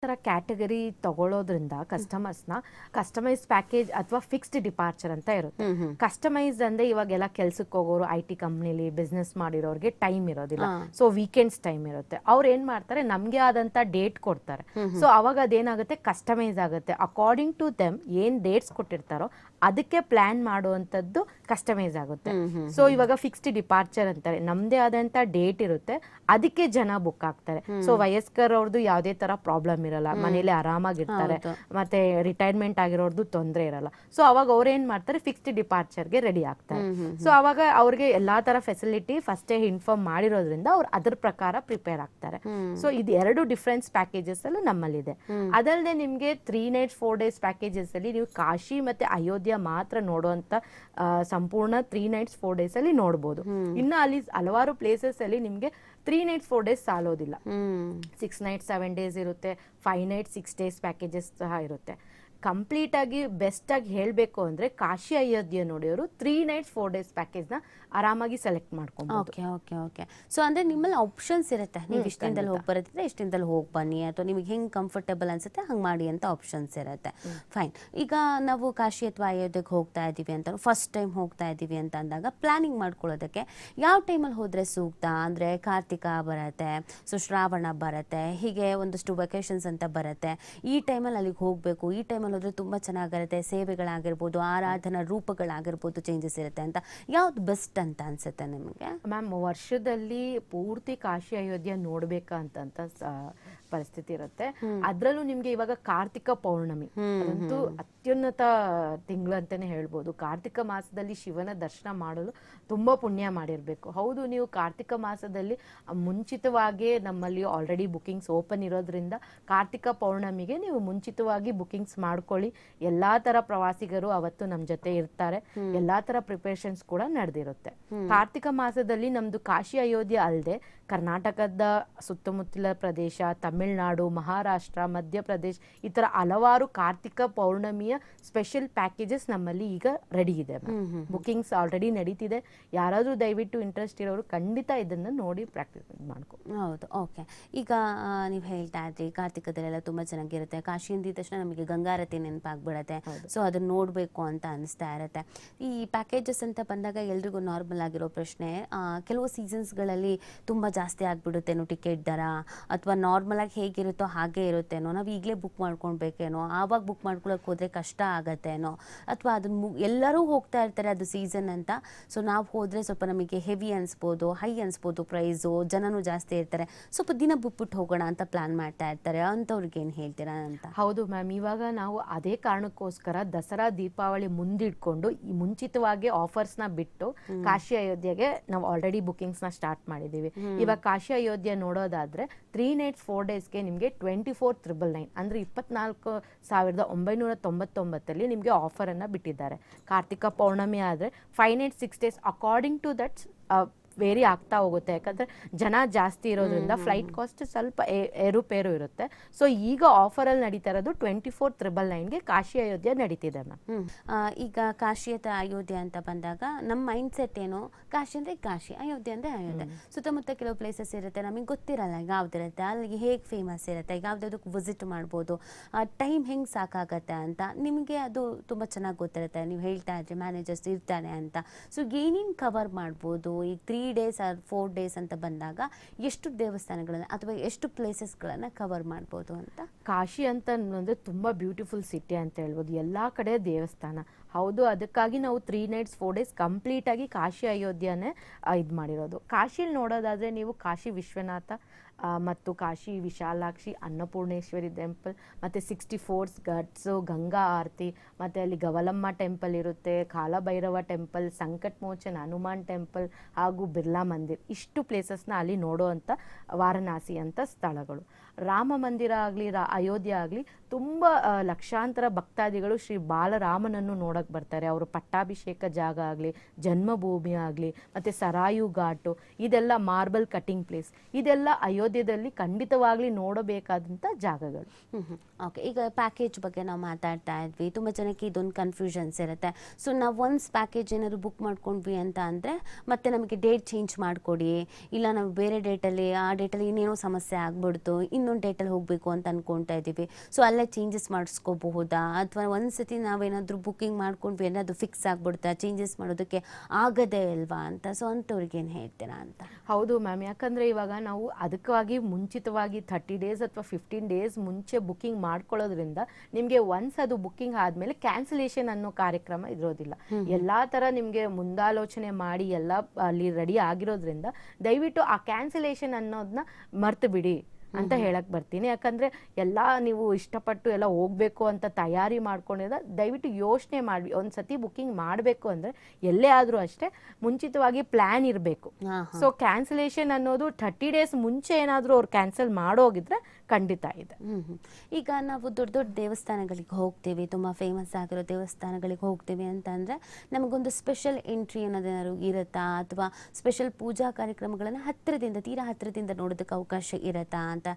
ಥರ ಕ್ಯಾಟಗರಿ ತಗೊಳ್ಳೋದ್ರಿಂದ ಕಸ್ಟಮರ್ಸ್ನ ಕಸ್ಟಮೈಸ್ ಪ್ಯಾಕೇಜ್ ಅಥವಾ ಫಿಕ್ಸ್ಡ್ ಡಿಪಾರ್ಚರ್ ಅಂತ ಇರುತ್ತೆ. ಕಸ್ಟಮೈಸ್ ಅಂದ್ರೆ ಇವಾಗೆಲ್ಲ ಕೆಲ್ಸಕ್ಕೆ ಹೋಗೋರು ಐ ಟಿ ಕಂಪ್ನಿಲಿ ಬಿಸ್ನೆಸ್ ಮಾಡಿರೋರಿಗೆ ಟೈಮ್ ಇರೋದಿಲ್ಲ. ಸೊ ವೀಕೆಂಡ್ಸ್ ಟೈಮ್ ಇರುತ್ತೆ. ಅವ್ರು ಏನ್ ಮಾಡ್ತಾರೆ? ನಮ್ಗೆ ಆದಂತ ಡೇಟ್ ಕೊಡ್ತಾರೆ. ಸೊ ಅವಾಗ ಅದೇನಾಗುತ್ತೆ? ಕಸ್ಟಮೈಸ್ ಆಗುತ್ತೆ. ಅಕಾರ್ಡಿಂಗ್ ಟು ದೆಮ್ ಏನ್ ಡೇಟ್ಸ್ ಕೊಟ್ಟಿರ್ತಾರೋ ಅದಕ್ಕೆ ಪ್ಲಾನ್ ಮಾಡುವಂಥದ್ದು ಕಸ್ಟಮೈಸ್ ಆಗುತ್ತೆ. ಸೊ ಇವಾಗ ಫಿಕ್ಸ್ಡ್ ಡಿಪಾರ್ಚರ್ ಅಂತಾರೆ. ನಮ್ದೇ ಆದಂತ ಡೇಟ್ ಇರುತ್ತೆ. ಅದಕ್ಕೆ ಜನ ಬುಕ್ ಆಗ್ತಾರೆ. ಸೊ ವಯಸ್ಕರವ್ರದ್ದು ಯಾವುದೇ ತರ ಪ್ರಾಬ್ಲಮ್ ಇರಲ್ಲ. ಮನೇಲಿ ಆರಾಮಾಗಿರ್ತಾರೆ. ಮತ್ತೆ ರಿಟೈರ್ಮೆಂಟ್ ಆಗಿರೋರ್ದು ತೊಂದರೆ ಇರಲ್ಲ. ಸೊ ಅವಾಗ ಅವ್ರು ಏನ್ ಮಾಡ್ತಾರೆ? ಫಿಕ್ಸ್ಡ್ ಡಿಪಾರ್ಚರ್ಗೆ ರೆಡಿ ಆಗ್ತಾರೆ. ಸೊ ಅವಾಗ ಅವ್ರಿಗೆ ಎಲ್ಲಾ ತರ ಫೆಸಿಲಿಟಿ ಫಸ್ಟೇ ಇನ್ಫಾರ್ಮ್ ಮಾಡಿರೋದ್ರಿಂದ ಅವ್ರು ಅದ್ರ ಪ್ರಕಾರ ಪ್ರಿಪೇರ್ ಆಗ್ತಾರೆ. ಸೊ ಇದು ಎರಡು ಡಿಫ್ರೆನ್ಸ್ ಪ್ಯಾಕೇಜಸ್ ಅಲ್ಲೂ ನಮ್ಮಲ್ಲಿದೆ. ಅದಲ್ಲದೆ ನಿಮ್ಗೆ three night four days packages ಅಲ್ಲಿ ನೀವು ಕಾಶಿ ಮತ್ತೆ ಅಯೋಧ್ಯೆ ಮಾತ್ರ ನೋಡುವಂತ ಸಂಪೂರ್ಣ ತ್ರೀ ನೈಟ್ಸ್ ಫೋರ್ ಡೇಸ್ ಅಲ್ಲಿ ನೋಡ್ಬೋದು. ಇನ್ನು ಅಲ್ಲಿ ಹಲವಾರು ಪ್ಲೇಸಸ್ ಅಲ್ಲಿ ನಿಮ್ಗೆ ತ್ರೀ ನೈಟ್ಸ್ ಫೋರ್ ಡೇಸ್ ಸಾಲೋದಿಲ್ಲ. ಸಿಕ್ಸ್ ನೈಟ್ ಸೆವೆನ್ ಡೇಸ್ ಇರುತ್ತೆ. Five night six days packages ಸಹ ಇರುತ್ತೆ. ಕಂಪ್ಲೀಟ್ ಆಗಿ ಬೆಸ್ಟ್ ಆಗಿ ಹೇಳಬೇಕು ಅಂದ್ರೆ ಕಾಶಿ ಅಯೋಧ್ಯೆ ನೋಡಿಯವರು ತ್ರೀ ನೈಟ್ಸ್ ಫೋರ್ ಡೇಸ್ ಪ್ಯಾಕೇಜ್ನ ಆರಾಮಾಗಿ ಸೆಲೆಕ್ಟ್ ಮಾಡ್ಕೊಂಡು ಓಕೆ ಓಕೆ ಓಕೆ. ಸೊ ಅಂದ್ರೆ ನಿಮ್ಮಲ್ಲಿ ಆಪ್ಷನ್ಸ್ ಇರುತ್ತೆ. ನೀವು ಇಷ್ಟಿಂದಲ್ಲಿ ಹೋಗಿ ಬರೋದಿದ್ರೆ ಇಷ್ಟಿಂದಲ್ಲಿ ಹೋಗಿ ಬನ್ನಿ ಅಥವಾ ನಿಮಗೆ ಹೆಂಗೆ ಕಂಫರ್ಟೇಬಲ್ ಅನ್ಸುತ್ತೆ ಹಂಗೆ ಮಾಡಿ ಅಂತ ಆಪ್ಷನ್ಸ್ ಇರುತ್ತೆ. ಫೈನ್ ಈಗ ನಾವು ಕಾಶಿ ಅಥವಾ ಅಯೋಧ್ಯೆಗೆ ಹೋಗ್ತಾ ಇದ್ದೀವಿ ಅಂತ ಫಸ್ಟ್ ಟೈಮ್ ಹೋಗ್ತಾ ಇದ್ದೀವಿ ಅಂತ ಅಂದಾಗ ಪ್ಲಾನಿಂಗ್ ಮಾಡ್ಕೊಳ್ಳೋದಕ್ಕೆ ಯಾವ ಟೈಮಲ್ಲಿ ಹೋದರೆ ಸೂಕ್ತ? ಅಂದರೆ ಕಾರ್ತಿಕ ಬರುತ್ತೆ ಸೊ ಶ್ರಾವಣ ಬರುತ್ತೆ ಹೀಗೆ ಒಂದಷ್ಟು ವೆಕೇಷನ್ಸ್ ಅಂತ ಬರುತ್ತೆ. ಈ ಟೈಮಲ್ಲಿ ಅಲ್ಲಿಗೆ ಹೋಗಬೇಕು ಈ ಟೈಮಲ್ಲಿ ಹೋದರೆ ತುಂಬ ಚೆನ್ನಾಗಿರುತ್ತೆ, ಸೇವೆಗಳಾಗಿರ್ಬೋದು, ಆರಾಧನಾ ರೂಪಗಳಾಗಿರ್ಬೋದು ಚೇಂಜಸ್ ಇರುತ್ತೆ ಅಂತ. ಯಾವ್ದು ಬೆಸ್ಟ್ ಅಂತ ಅನ್ಸುತ್ತೆ ನಿಮಗೆ? ಮ್ಯಾಮ್, ವರ್ಷದಲ್ಲಿ ಪೂರ್ತಿ ಕಾಶಿ ಅಯೋಧ್ಯೆ ನೋಡ್ಬೇಕಂತ ಪರಿಸ್ಥಿತಿ ಇರುತ್ತೆ. ಅದ್ರಲ್ಲೂ ನಿಮ್ಗೆ ಇವಾಗ ಕಾರ್ತಿಕ ಪೌರ್ಣಮಿ. ಅದಂತೂ ಅತ್ಯುನ್ನತ ತಿಂಗಳು ಅಂತಾನೆ ಹೇಳ್ಬೋದು. ಕಾರ್ತಿಕ ಮಾಸದಲ್ಲಿ ಶಿವನ ದರ್ಶನ ಮಾಡಲು ತುಂಬಾ ಪುಣ್ಯ ಮಾಡಿರ್ಬೇಕು. ಹೌದು ನೀವು ಕಾರ್ತಿಕ ಮಾಸದಲ್ಲಿ ಮುಂಚಿತವಾಗಿ ನಮ್ಮಲ್ಲಿ ಆಲ್ರೆಡಿ ಬುಕಿಂಗ್ಸ್ ಓಪನ್ ಇರೋದ್ರಿಂದ ಕಾರ್ತಿಕ ಪೌರ್ಣಮಿಗೆ ನೀವು ಮುಂಚಿತವಾಗಿ ಬುಕಿಂಗ್ಸ್ ಮಾಡ್ಕೊಳ್ಳಿ. ಎಲ್ಲಾ ತರ ಪ್ರವಾಸಿಗರು ಅವತ್ತು ನಮ್ ಜೊತೆ ಇರ್ತಾರೆ. ಎಲ್ಲಾ ತರ ಪ್ರಿಪರೇಷನ್ಸ್ ಕೂಡ ನಡೆದಿರುತ್ತೆ. ಕಾರ್ತಿಕ ಮಾಸದಲ್ಲಿ ನಮ್ದು ಕಾಶಿ ಅಯೋಧ್ಯೆ ಅಲ್ಲದೆ ಕರ್ನಾಟಕದ ಸುತ್ತಮುತ್ತಲ ಪ್ರದೇಶ ತಮಿಳುನಾಡು ಮಹಾರಾಷ್ಟ್ರ ಮಧ್ಯಪ್ರದೇಶ ಈ ಥರ ಹಲವಾರು ಕಾರ್ತಿಕ ಪೌರ್ಣಮಿಯ ಸ್ಪೆಷಲ್ ಪ್ಯಾಕೇಜಸ್ ನಮ್ಮಲ್ಲಿ ಈಗ ರೆಡಿ ಇದೆ ಬುಕಿಂಗ್ಸ್ ಆಲ್ರೆಡಿ ನಡೀತಿದೆ. ಯಾರಾದರೂ ದಯವಿಟ್ಟು ಇಂಟ್ರೆಸ್ಟ್ ಇರೋರು ಖಂಡಿತ ಇದನ್ನು ನೋಡಿ ಪ್ರಾಕ್ಟೀಸ್ ಮಾಡ್ಕೊ ಹೌದು ಓಕೆ ಈಗ ನೀವು ಹೇಳ್ತಾ ಇದ್ರಿ ಕಾರ್ತಿಕದಲ್ಲೆಲ್ಲ ತುಂಬ ಚೆನ್ನಾಗಿರುತ್ತೆ. ಕಾಶಿ ಅಂದಿದ ತಕ್ಷಣ ನಮಗೆ ಗಂಗಾರತಿ ನೆನಪಾಗ್ಬಿಡತ್ತೆ. ಸೊ ಅದನ್ನ ನೋಡಬೇಕು ಅಂತ ಅನಿಸ್ತಾ ಇರುತ್ತೆ. ಈ ಪ್ಯಾಕೇಜಸ್ ಅಂತ ಬಂದಾಗ ಎಲ್ರಿಗೂ ನಾರ್ಮಲ್ ಆಗಿರೋ ಪ್ರಶ್ನೆ ಕೆಲವು ಸೀಸನ್ಸ್ಗಳಲ್ಲಿ ತುಂಬ ಜಾಸ್ತಿ ಆಗಿಬಿಡುತ್ತೇನೋ ಟಿಕೆಟ್ ದರ ಅಥವಾ ನಾರ್ಮಲಾಗಿ ಹೇಗಿರುತ್ತೋ ಹಾಗೆ ಇರುತ್ತೇನೋ ನಾವು ಈಗಲೇ ಬುಕ್ ಮಾಡ್ಕೊಳ್ಬೇಕೇನೋ ಆವಾಗ ಬುಕ್ ಮಾಡ್ಕೊಳಕ್ಕೆ ಹೋದರೆ ಕಷ್ಟ ಆಗತ್ತೇನೋ ಅಥವಾ ಅದನ್ನ ಮು ಎಲ್ಲರೂ ಹೋಗ್ತಾ ಇರ್ತಾರೆ ಅದು ಸೀಸನ್ ಅಂತ. ಸೊ ನಾವು ಹೋದರೆ ಸ್ವಲ್ಪ ನಮಗೆ ಹೆವಿ ಅನಿಸ್ಬೋದು ಹೈ ಅನಿಸ್ಬೋದು ಪ್ರೈಸು ಜನನೂ ಜಾಸ್ತಿ ಇರ್ತಾರೆ. ಸ್ವಲ್ಪ ದಿನ ಬಿಟ್ಬಿಟ್ಟು ಹೋಗೋಣ ಅಂತ ಪ್ಲಾನ್ ಮಾಡ್ತಾ ಇರ್ತಾರೆ. ಅಂಥವ್ರಿಗೆ ಏನು ಹೇಳ್ತೀರಾ ಅಂತ? ಹೌದು ಮ್ಯಾಮ್ ಇವಾಗ ನಾವು ಅದೇ ಕಾರಣಕ್ಕೋಸ್ಕರ ದಸರಾ ದೀಪಾವಳಿ ಮುಂದಿಟ್ಕೊಂಡು ಮುಂಚಿತವಾಗಿ ಆಫರ್ಸ್ನ ಬಿಟ್ಟು ಕಾಶಿ ಅಯೋಧ್ಯೆಗೆ ನಾವು ಆಲ್ರೆಡಿ ಬುಕ್ಕಿಂಗ್ಸ್ನ ಸ್ಟಾರ್ಟ್ ಮಾಡಿದ್ದೀವಿ. ಇವಾಗ ಕಾಶಿ ಅಯೋಧ್ಯೆ ನೋಡೋದಾದ್ರೆ ತ್ರೀ ನೈಟ್ಸ್ ಫೋರ್ ಡೇಸ್ಗೆ ನಿಮಗೆ ಟ್ವೆಂಟಿ ಫೋರ್ ತ್ರಿಬಲ್ ನೈನ್ ಅಂದರೆ ಇಪ್ಪತ್ನಾಲ್ಕು ಸಾವಿರದ ಒಂಬೈನೂರ ತೊಂಬತ್ತೊಂಬತ್ತಲ್ಲಿ ನಿಮಗೆ ಆಫರನ್ನು ಬಿಟ್ಟಿದ್ದಾರೆ. ಕಾರ್ತಿಕ ಪೌರ್ಣಮಿ ಆದರೆ five night six days according to that's vary ಆಗ್ತಾ ಹೋಗುತ್ತೆ. ಯಾಕಂದ್ರೆ ಜನ ಜಾಸ್ತಿ ಇರೋದ್ರಿಂದ ಫ್ಲೈಟ್ ಕಾಸ್ಟ್ ಸ್ವಲ್ಪ ಏರುಪೇರು ಇರುತ್ತೆ. ಸೊ ಈಗ ಆಫರಲ್ಲಿ ನಡೀತಾ ಇರೋದು ಟ್ವೆಂಟಿ ಫೋರ್ ತ್ರಿಬಲ್ ನೈನ್ಗೆ ಕಾಶಿ ಅಯೋಧ್ಯೆ ನಡೀತಿದೆ ಮ್ಯಾಮ್ ಈಗ ಕಾಶಿ ಅಥವಾ ಅಯೋಧ್ಯೆ ಅಂತ ಬಂದಾಗ ನಮ್ಮ ಮೈಂಡ್ ಸೆಟ್ ಏನು? ಕಾಶಿ ಅಂದರೆ ಕಾಶಿ ಅಯೋಧ್ಯೆ ಅಂದ್ರೆ ಅಯೋಧ್ಯೆ. ಸುತ್ತಮುತ್ತ ಕೆಲವು ಪ್ಲೇಸಸ್ ಇರುತ್ತೆ ನಮಗೆ ಗೊತ್ತಿರಲ್ಲ ಯಾವ್ದಿರುತ್ತೆ ಅಲ್ಲಿಗೆ ಹೇಗೆ ಫೇಮಸ್ ಇರುತ್ತೆ ಯಾವ್ದಾವ್ದಕ್ಕೆ ವಿಸಿಟ್ ಮಾಡ್ಬೋದು. ಟೈಮ್ ಹೆಂಗೆ ಸಾಕಾಗತ್ತೆ ಅಂತ ನಿಮಗೆ ಅದು ತುಂಬ ಚೆನ್ನಾಗಿ ಗೊತ್ತಿರುತ್ತೆ. ನೀವು ಹೇಳ್ತಾ ಇದ್ರಿ ಮ್ಯಾನೇಜರ್ಸ್ ಇರ್ತಾರೆ ಅಂತ. ಸೊ ಏನೇನು ಕವರ್ ಮಾಡ್ಬೋದು? ಈಗ three days or four days ಅಂತ ಬಂದಾಗ ಎಷ್ಟು ದೇವಸ್ಥಾನಗಳನ್ನು ಅಥವಾ ಎಷ್ಟು ಪ್ಲೇಸಸ್ಗಳನ್ನು ಕವರ್ ಮಾಡ್ಬೋದು ಅಂತ? ಕಾಶಿ ಅಂತ ಅಂದರೆ ತುಂಬ ಬ್ಯೂಟಿಫುಲ್ ಸಿಟಿ ಅಂತ ಹೇಳ್ಬೋದು. ಎಲ್ಲ ಕಡೆ ದೇವಸ್ಥಾನ. ಹೌದು, ಅದಕ್ಕಾಗಿ ನಾವು ತ್ರೀ ನೈಟ್ಸ್ ಫೋರ್ ಡೇಸ್ ಕಂಪ್ಲೀಟಾಗಿ ಕಾಶಿ ಅಯೋಧ್ಯೆನೇ ಇದು ಮಾಡಿರೋದು. ಕಾಶಿಲಿ ನೋಡೋದಾದರೆ ನೀವು ಕಾಶಿ ವಿಶ್ವನಾಥ ಮತ್ತು ಕಾಶಿ ವಿಶಾಲಾಕ್ಷಿ ಅನ್ನಪೂರ್ಣೇಶ್ವರಿ ಟೆಂಪಲ್, ಮತ್ತು ಸಿಕ್ಸ್ಟಿ ಫೋರ್ಸ್ ಘಟ್ಸು, ಗಂಗಾ ಆರತಿ, ಮತ್ತು ಅಲ್ಲಿ ಗವಲಮ್ಮ ಟೆಂಪಲ್ ಇರುತ್ತೆ, ಕಾಲಭೈರವ ಟೆಂಪಲ್ ಸಂಕಟ್ ಮೋಚನ್ ಹನುಮಾನ್ ಟೆಂಪಲ್ ಹಾಗೂ ಬಿರ್ಲಾ ಮಂದಿರ್. ಇಷ್ಟು ಪ್ಲೇಸಸ್ನ ಅಲ್ಲಿ ನೋಡೋವಂಥ ವಾರಣಾಸಿ ಅಂತ ಸ್ಥಳಗಳು. ರಾಮ ಮಂದಿರ ಆಗಲಿ, ರಾ, ಅಯೋಧ್ಯೆ ಆಗಲಿ, ತುಂಬ ಲಕ್ಷಾಂತರ ಭಕ್ತಾದಿಗಳು ಶ್ರೀ ಬಾಲರಾಮನನ್ನು ನೋಡಕ್ಕೆ ಬರ್ತಾರೆ. ಅವರು ಪಟ್ಟಾಭಿಷೇಕ ಜಾಗ ಆಗಲಿ, ಜನ್ಮಭೂಮಿ ಆಗಲಿ, ಮತ್ತು ಸರಾಯು ಘಾಟು, ಇದೆಲ್ಲ ಮಾರ್ಬಲ್ ಕಟಿಂಗ್ ಪ್ಲೇಸ್ ಇದೆಲ್ಲ ಅಯೋಧ್ಯೆಯಲ್ಲಿ ಖಂಡಿತವಾಗ್ಲಿ ನೋಡಬೇಕಾದಂಥ ಜಾಗಗಳು. ಓಕೆ ಈಗ ಪ್ಯಾಕೇಜ್ ಬಗ್ಗೆ ನಾವು ಮಾತಾಡ್ತಾ ಇದ್ವಿ. ತುಂಬ ಜನಕ್ಕೆ ಇದೊಂದು ಕನ್ಫ್ಯೂಷನ್ಸ್ ಇರುತ್ತೆ. ಸೊ ನಾವು ಒನ್ಸ್ ಪ್ಯಾಕೇಜ್ ಏನಾದ್ರು ಬುಕ್ ಮಾಡ್ಕೊಂಡ್ವಿ ಅಂತ ಅಂದರೆ ಮತ್ತೆ ನಮಗೆ ಡೇಟ್ ಚೇಂಜ್ ಮಾಡಿಕೊಡಿ. ಇಲ್ಲ ನಾವು ಬೇರೆ ಡೇಟಲ್ಲಿ ಆ ಡೇಟಲ್ಲಿ ಇನ್ನೇನೋ ಸಮಸ್ಯೆ ಆಗ್ಬಿಡ್ತು ಇನ್ನೊಂದು ಡೇಟಲ್ಲಿ ಹೋಗಬೇಕು ಅಂತ ಅಂದ್ಕೊಳ್ತಾ ಇದ್ದೀವಿ. ಸೊ ಅಲ್ಲೇ ಚೇಂಜಸ್ ಮಾಡಿಸ್ಕೋಬಹುದಾ? ಅಥವಾ ಒಂದು ಸತಿ ನಾವೇನಾದರೂ ಬುಕ್ಕಿಂಗ್ ಮಾಡ್ಕೊಂಡ್ವಿ ಅಂದರೆ ಅದು ಫಿಕ್ಸ್ ಆಗ್ಬಿಡ್ತಾ? ಚೇಂಜಸ್ ಮಾಡೋದಕ್ಕೆ ಆಗದೇ ಇಲ್ವಾ ಅಂತ. ಸೊ ಅಂಥವ್ರಿಗೆ ಏನು ಹೇಳ್ತೀರಾ ಅಂತ? ಹೌದು ಮ್ಯಾಮ್. ಯಾಕಂದರೆ ಇವಾಗ ನಾವು ಅದಕ್ಕಾಗಿ ಮುಂಚಿತವಾಗಿ ಥರ್ಟಿ ಡೇಸ್ ಅಥವಾ ಫಿಫ್ಟೀನ್ ಡೇಸ್ ಮುಂಚೆ ಬುಕ್ಕಿಂಗ್ ಮಾಡ್ಕೊಳ್ಳೋದ್ರಿಂದ ನಿಮಗೆ ಒನ್ಸ್ ಅದು ಬುಕ್ಕಿಂಗ್ ಆದಮೇಲೆ ಕ್ಯಾನ್ಸಲೇಷನ್ ಅನ್ನೋ ಕಾರ್ಯಕ್ರಮ ಇರೋದಿಲ್ಲ. ಎಲ್ಲ ಥರ ನಿಮಗೆ ಮುಂದಾಲೋಚನೆ ಮಾಡಿ ಎಲ್ಲ ಅಲ್ಲಿ ರೆಡಿ ಆಗಿರೋದ್ರಿಂದ ದಯವಿಟ್ಟು ಆ ಕ್ಯಾನ್ಸಲೇಷನ್ ಅನ್ನೋದನ್ನ ಮರ್ತು ಬಿಡಿ ಅಂತ ಹೇಳಕ್ ಬರ್ತೀನಿ. ಯಾಕಂದ್ರೆ ಎಲ್ಲ ನೀವು ಇಷ್ಟಪಟ್ಟು ಎಲ್ಲ ಹೋಗ್ಬೇಕು ಅಂತ ತಯಾರಿ ಮಾಡ್ಕೊಂಡಿದ್ರೆ ದಯವಿಟ್ಟು ಯೋಚನೆ ಮಾಡಿ ಒಂದ್ಸತಿ ಬುಕ್ಕಿಂಗ್ ಮಾಡಬೇಕು ಅಂದ್ರೆ ಎಲ್ಲೇ ಆದ್ರೂ ಅಷ್ಟೇ ಮುಂಚಿತವಾಗಿ ಪ್ಲಾನ್ ಇರಬೇಕು. ಸೊ ಕ್ಯಾನ್ಸಲೇಷನ್ ಅನ್ನೋದು ಥರ್ಟಿ ಡೇಸ್ ಮುಂಚೆ ಏನಾದ್ರೂ ಅವ್ರು ಕ್ಯಾನ್ಸಲ್ ಮಾಡೋಗಿದ್ರೆ ಖಂಡಿತ ಇದೆ. ಈಗ ನಾವು ದೊಡ್ಡ ದೊಡ್ಡ ದೇವಸ್ಥಾನಗಳಿಗೆ ಹೋಗ್ತೀವಿ, ತುಂಬ ಫೇಮಸ್ ಆಗಿರೋ ದೇವಸ್ಥಾನಗಳಿಗೆ ಹೋಗ್ತೀವಿ ಅಂತ ಅಂದರೆ ನಮಗೊಂದು ಸ್ಪೆಷಲ್ ಎಂಟ್ರಿ ಅನ್ನೋದೇನಾದ್ರು ಇರುತ್ತಾ? ಅಥವಾ ಸ್ಪೆಷಲ್ ಪೂಜಾ ಕಾರ್ಯಕ್ರಮಗಳನ್ನು ಹತ್ತಿರದಿಂದ, ತೀರಾ ಹತ್ತಿರದಿಂದ ನೋಡೋದಕ್ಕೆ ಅವಕಾಶ ಇರುತ್ತಾ ಅಂತ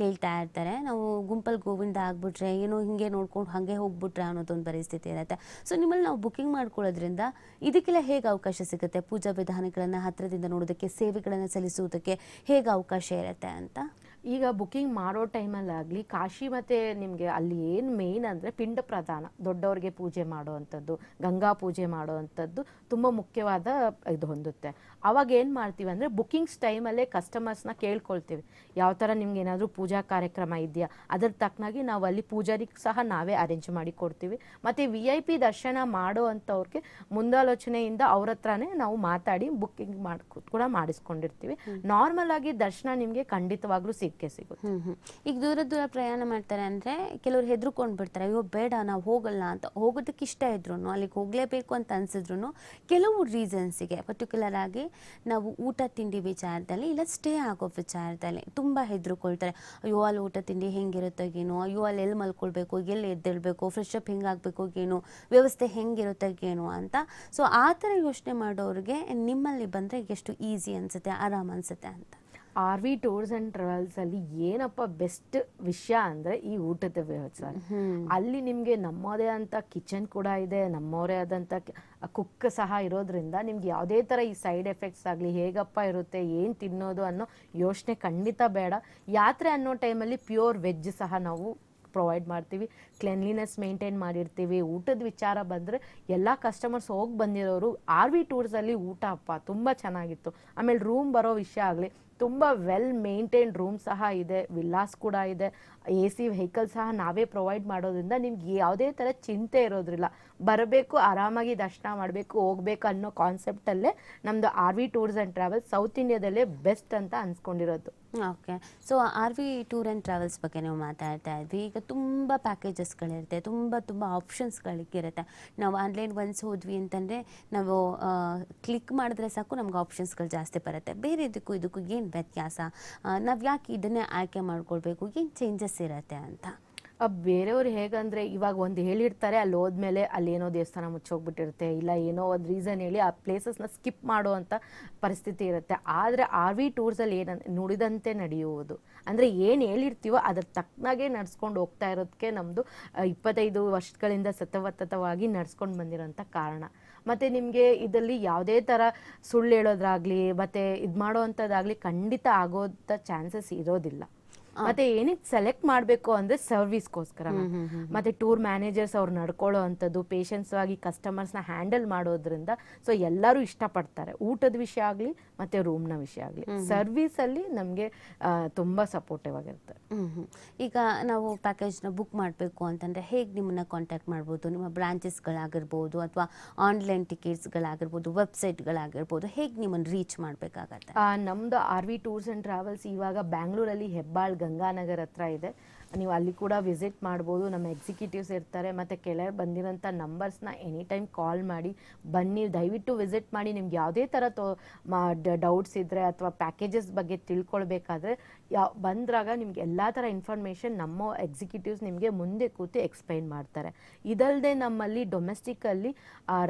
ಕೇಳ್ತಾ ಇರ್ತಾರೆ. ನಾವು ಗುಂಪಲ್ ಗೋವಿಂದ ಆಗ್ಬಿಟ್ರೆ, ಏನೋ ಹಿಂಗೆ ನೋಡ್ಕೊಂಡು ಹಾಗೆ ಹೋಗ್ಬಿಟ್ರೆ ಅನ್ನೋದೊಂದು ಪರಿಸ್ಥಿತಿ ಇರುತ್ತೆ. ಸೊ ನಿಮ್ಮಲ್ಲಿ ನಾವು ಬುಕ್ಕಿಂಗ್ ಮಾಡ್ಕೊಳ್ಳೋದ್ರಿಂದ ಇದಕ್ಕೆಲ್ಲ ಹೇಗೆ ಅವಕಾಶ ಸಿಗುತ್ತೆ? ಪೂಜಾ ವಿಧಾನಗಳನ್ನು ಹತ್ತಿರದಿಂದ ನೋಡೋದಕ್ಕೆ, ಸೇವೆಗಳನ್ನು ಸಲ್ಲಿಸುವುದಕ್ಕೆ ಹೇಗೆ ಅವಕಾಶ ಇರುತ್ತೆ ಅಂತ? ಈಗ ಬುಕ್ಕಿಂಗ್ ಮಾಡೋ ಟೈಮಲ್ಲಾಗಲಿ ಕಾಶಿ ಮತ್ತು ನಿಮಗೆ ಅಲ್ಲಿ ಏನು ಮೇಯ್ನ್ ಅಂದರೆ ಪಿಂಡ ಪ್ರಧಾನ ದೊಡ್ಡವ್ರಿಗೆ ಪೂಜೆ ಮಾಡುವಂಥದ್ದು ಗಂಗಾ ಪೂಜೆ ಮಾಡುವಂಥದ್ದು ತುಂಬ ಮುಖ್ಯವಾದ ಇದು ಹೊಂದುತ್ತೆ. ಅವಾಗ ಏನು ಮಾಡ್ತೀವಿ ಅಂದರೆ ಬುಕ್ಕಿಂಗ್ಸ್ ಟೈಮಲ್ಲೇ ಕಸ್ಟಮರ್ಸ್ನ ಕೇಳ್ಕೊಳ್ತೀವಿ. ಯಾವ ಥರ ನಿಮ್ಗೆ ಏನಾದರೂ ಪೂಜಾ ಕಾರ್ಯಕ್ರಮ ಇದೆಯಾ ಅದ್ರ ತಕ್ಕನಾಗಿ ನಾವು ಅಲ್ಲಿ ಪೂಜಾರಿಗೆ ಸಹ ನಾವೇ ಅರೇಂಜ್ ಮಾಡಿ ಕೊಡ್ತೀವಿ. ಮತ್ತು ವಿ ಐ ಪಿ ದರ್ಶನ ಮಾಡೋ ಅಂಥವ್ರಿಗೆ ಮುಂದಾಲೋಚನೆಯಿಂದ ಅವ್ರ ಹತ್ರನೇ ನಾವು ಮಾತಾಡಿ ಬುಕ್ಕಿಂಗ್ ಮಾಡಿ ಕೂಡ ಮಾಡಿಸ್ಕೊಂಡಿರ್ತೀವಿ. ನಾರ್ಮಲ್ ಆಗಿ ದರ್ಶನ ನಿಮಗೆ ಖಂಡಿತವಾಗ್ಲೂ ಸಿಕ್ಕೇ ಸಿಗುತ್ತೆ. ಈಗ ದೂರ ದೂರ ಪ್ರಯಾಣ ಮಾಡ್ತಾರೆ ಅಂದ್ರೆ ಕೆಲವರು ಹೆದರ್ಕೊಂಡು ಬಿಡ್ತಾರೆ, ಅಯ್ಯೋ, ಬೇಡ, ನಾವು ಹೋಗಲ್ಲ ಅಂತ. ಹೋಗೋದಕ್ಕೆ ಇಷ್ಟ ಇದ್ರು ಅಲ್ಲಿಗೆ ಹೋಗಲೇಬೇಕು ಅಂತ ಅನ್ಸಿದ್ರು ಕೆಲವು ರೀಸನ್ಸಿಗೆ ಪರ್ಟಿಕ್ಯುಲರ್ ಆಗಿ ನಾವು ಊಟ ತಿಂಡಿ ವಿಚಾರದಲ್ಲಿ ಇಲ್ಲ ಸ್ಟೇ ಆಗೋ ವಿಚಾರದಲ್ಲಿ ತುಂಬ ಹೆದರ್ಕೊಳ್ತಾರೆ. ಅಯ್ಯೋ, ಅಲ್ಲಿ ಊಟ ತಿಂಡಿ ಹೆಂಗಿರುತ್ತೆ ಏನೋ, ಅಯ್ಯೋ, ಅಲ್ಲಿ ಎಲ್ಲಿ ಮಲ್ಕೊಳ್ಬೇಕು, ಎಲ್ಲಿ ಎದ್ದೇಳಬೇಕು ಫ್ರೆಶ್ ಅಪ್ ಹೆಂಗಾಗಬೇಕು ಏನು, ವ್ಯವಸ್ಥೆ ಹೆಂಗಿರುತ್ತೆ ಏನು ಅಂತ. ಸೊ ಆ ಥರ ಯೋಚನೆ ಮಾಡೋರಿಗೆ ನಿಮ್ಮಲ್ಲಿ ಬಂದರೆ ಎಷ್ಟು ಈಸಿ ಅನ್ಸುತ್ತೆ, ಆರಾಮ್ ಅನಿಸುತ್ತೆ ಅಂತ. R V tours and travels ಅಲ್ಲಿ ಏನಪ್ಪ ಬೆಸ್ಟ್ ವಿಷಯ ಅಂದ್ರೆ ಈ ಊಟದ ವ್ಯವಸ್ಥೆ. ಅಲ್ಲಿ ನಿಮ್ಗೆ ನಮ್ಮದೇ ಅಂತ ಕಿಚನ್ ಕೂಡ ಇದೆ ನಮ್ಮವರೇ ಆದಂತ ಕುಕ್ ಸಹ ಇರೋದ್ರಿಂದ ನಿಮ್ಗೆ ಯಾವುದೇ ತರ ಈ ಸೈಡ್ ಎಫೆಕ್ಟ್ಸ್ ಆಗಲಿ ಹೇಗಪ್ಪ ಇರುತ್ತೆ ಏನು ತಿನ್ನೋದು ಅನ್ನೋ ಯೋಚನೆ ಖಂಡಿತ ಬೇಡ. ಯಾತ್ರೆ ಅನ್ನೋ ಟೈಮಲ್ಲಿ ಪ್ಯೂರ್ ವೆಜ್ ಸಹ ನಾವು ಪ್ರೊವೈಡ್ ಮಾಡ್ತೀವಿ. ಕ್ಲೆನ್ಲಿನೆಸ್ ಮೇಂಟೈನ್ ಮಾಡಿರ್ತೀವಿ. ಊಟದ ವಿಚಾರ ಬಂದರೆ ಎಲ್ಲ ಕಸ್ಟಮರ್ಸ್ ಹೋಗಿ ಬಂದಿರೋರು ಆರ್ ವಿ ಟೂರ್ಸಲ್ಲಿ ಊಟ ಅಪ್ಪ ತುಂಬ ಚೆನ್ನಾಗಿತ್ತು. ಆಮೇಲೆ ರೂಮ್ ಬರೋ ವಿಷಯ ಆಗಲಿ ತುಂಬ ವೆಲ್ ಮೇಂಟೈನ್ ರೂಮ್ ಸಹ ಇದೆ ವಿಲ್ಲಾಸ್ ಕೂಡ ಇದೆ. ಎ ಸಿ ವೆಹಿಕಲ್ ಸಹ ನಾವೇ ಪ್ರೊವೈಡ್ ಮಾಡೋದ್ರಿಂದ ನಿಮ್ಗೆ ಯಾವುದೇ ಥರ ಚಿಂತೆ ಇರೋದ್ರಿಲ್ಲ. ಬರಬೇಕು, ಆರಾಮಾಗಿ ದರ್ಶನ ಮಾಡಬೇಕು, ಹೋಗ್ಬೇಕು ಅನ್ನೋ ಕಾನ್ಸೆಪ್ಟಲ್ಲೇ ನಮ್ಮದು R V tours and travels south ಇಂಡಿಯಾದಲ್ಲೇ best ಅಂತ ಅನ್ಸ್ಕೊಂಡಿರೋದು. Okay so R V tour and travels ಬಗ್ಗೆ ನೀವು ಮಾತಾಡ್ತಾ ಇದ್ವಿ. ಈಗ ತುಂಬ ಪ್ಯಾಕೇಜಸ್ಗಳಿರುತ್ತೆ ತುಂಬ ತುಂಬ ಆಪ್ಷನ್ಸ್ಗಳಿಗಿರುತ್ತೆ ನಾವು ಆನ್ಲೈನ್ ಒನ್ಸ್ ಹೋದ್ವಿ ಅಂತಂದರೆ ನಾವು ಕ್ಲಿಕ್ ಮಾಡಿದ್ರೆ ಸಾಕು ನಮ್ಗೆ ಆಪ್ಷನ್ಸ್ಗಳು ಜಾಸ್ತಿ ಬರುತ್ತೆ. ಬೇರೆ ಇದಕ್ಕೂ ಇದಕ್ಕೂ ಏನು ವ್ಯತ್ಯಾಸ? ನಾವು ಯಾಕೆ ಇದನ್ನೇ ಆಯ್ಕೆ ಮಾಡ್ಕೊಳ್ಬೇಕು? ಏನು ಚೇಂಜಸ್ ಇರುತ್ತೆ ಅಂತ. ಬೇರೆಯವ್ರು ಹೇಗಂದ್ರೆ ಇವಾಗ ಒಂದು ಹೇಳಿರ್ತಾರೆ, ಅಲ್ಲಿ ಹೋದ್ಮೇಲೆ ಅಲ್ಲಿ ಏನೋ ದೇವಸ್ಥಾನ ಮುಚ್ಚೋಗ್ಬಿಟ್ಟಿರುತ್ತೆ ಇಲ್ಲ ಏನೋ ಒಂದು ರೀಸನ್ ಹೇಳಿ ಆ ಪ್ಲೇಸಸ್ನ ಸ್ಕಿಪ್ ಮಾಡೋ ಅಂತ ಪರಿಸ್ಥಿತಿ ಇರುತ್ತೆ. ಆದರೆ ಆರ್ ವಿ ಟೂರ್ಸಲ್ಲಿ ಏನಂತ ನುಡಿದಂತೆ ನಡೆಯುವುದು. ಅಂದರೆ ಏನು ಹೇಳಿರ್ತೀವೋ ಅದ್ರ ತಕ್ಕನಾಗೆ ನಡ್ಸ್ಕೊಂಡು ಹೋಗ್ತಾ ಇರೋದಕ್ಕೆ ನಮ್ಮದು ಇಪ್ಪತ್ತೈದು ವರ್ಷಗಳಿಂದ ಸತತವಾಗಿ ನಡ್ಸ್ಕೊಂಡು ಬಂದಿರೋಂಥ ಕಾರಣ. ಮತ್ತು ನಿಮಗೆ ಇದರಲ್ಲಿ ಯಾವುದೇ ಥರ ಸುಳ್ಳು ಹೇಳೋದ್ರಾಗಲಿ, ಮತ್ತು ಇದು ಮಾಡೋ ಅಂಥದ್ದಾಗಲಿ ಖಂಡಿತ ಆಗೋದ ಚಾನ್ಸಸ್ ಇರೋದಿಲ್ಲ. ಮತ್ತೆ ಏನಕ್ಕೆ ಸೆಲೆಕ್ಟ್ ಮಾಡಬೇಕು ಅಂದ್ರೆ ಸರ್ವಿಸ್ಗೋಸ್ಕರ ಮತ್ತೆ ಟೂರ್ ಮ್ಯಾನೇಜರ್ಸ್ ಅವ್ರು ನಡ್ಕೊಳ್ಳೋ ಅಂಥದ್ದು ಪೇಷನ್ಸ್ ಆಗಿ ಕಸ್ಟಮರ್ಸ್ನ ಹ್ಯಾಂಡಲ್ ಮಾಡೋದ್ರಿಂದ ಸೊ ಎಲ್ಲರೂ ಇಷ್ಟಪಡ್ತಾರೆ. ಊಟದ ವಿಷಯ ಆಗಲಿ ಮತ್ತೆ ರೂಮ್ನ ವಿಷಯ ಆಗಲಿ. ಸರ್ವಿಸಲ್ಲಿ ನಮಗೆ ತುಂಬ ಸಪೋರ್ಟಿವ್ ಆಗಿರುತ್ತೆ. ಈಗ ನಾವು ಪ್ಯಾಕೇಜ್ನ ಬುಕ್ ಮಾಡಬೇಕು ಅಂತಂದರೆ ಹೇಗೆ ನಿಮ್ಮನ್ನ ಕಾಂಟ್ಯಾಕ್ಟ್ ಮಾಡ್ಬೋದು? ನಿಮ್ಮ ಬ್ರಾಂಚಸ್ಗಳಾಗಿರ್ಬೋದು ಅಥವಾ ಆನ್ಲೈನ್ ಟಿಕೆಟ್ಸ್ಗಳಾಗಿರ್ಬೋದು ವೆಬ್ಸೈಟ್ಗಳಾಗಿರ್ಬೋದು ಹೇಗೆ ನಿಮ್ಮನ್ನು ರೀಚ್ ಮಾಡಬೇಕಾಗತ್ತೆ? ನಮ್ದು R V tours and travels ಇವಾಗ ಬ್ಯಾಂಗ್ಳೂರಲ್ಲಿ ಹೆಬ್ಬಾಳ್ ಗಂಗಾನಗರ್ ಹತ್ರ ಇದೆ. ನೀವು ಅಲ್ಲಿ ಕೂಡ ವಿಸಿಟ್ ಮಾಡ್ಬೋದು. ನಮ್ಮ ಎಕ್ಸಿಕ್ಯೂಟಿವ್ಸ್ ಇರ್ತಾರೆ. ಮತ್ತು ಕೆಳಗೆ ಬಂದಿರೋಂಥ ನಂಬರ್ಸ್ನ ಎನಿ ಟೈಮ್ ಕಾಲ್ ಮಾಡಿ, ಬನ್ನಿ, ದಯವಿಟ್ಟು ವಿಸಿಟ್ ಮಾಡಿ. ನಿಮ್ಗೆ ಯಾವುದೇ ಥರ ತೋ ಡೌಟ್ಸ್ ಇದ್ದರೆ ಅಥವಾ ಪ್ಯಾಕೇಜಸ್ ಬಗ್ಗೆ ತಿಳ್ಕೊಳ್ಬೇಕಾದ್ರೆ ಯಾವ ಬಂದ್ರಾಗ ನಿಮ್ಗೆ ಎಲ್ಲ ಥರ ಇನ್ಫಾರ್ಮೇಷನ್ ನಮ್ಮ ಎಕ್ಸಿಕ್ಯೂಟಿವ್ಸ್ ನಿಮಗೆ ಮುಂದೆ ಕೂತು ಎಕ್ಸ್ಪ್ಲೈನ್ ಮಾಡ್ತಾರೆ. ಇದಲ್ಲದೆ ನಮ್ಮಲ್ಲಿ ಡೊಮೆಸ್ಟಿಕಲ್ಲಿ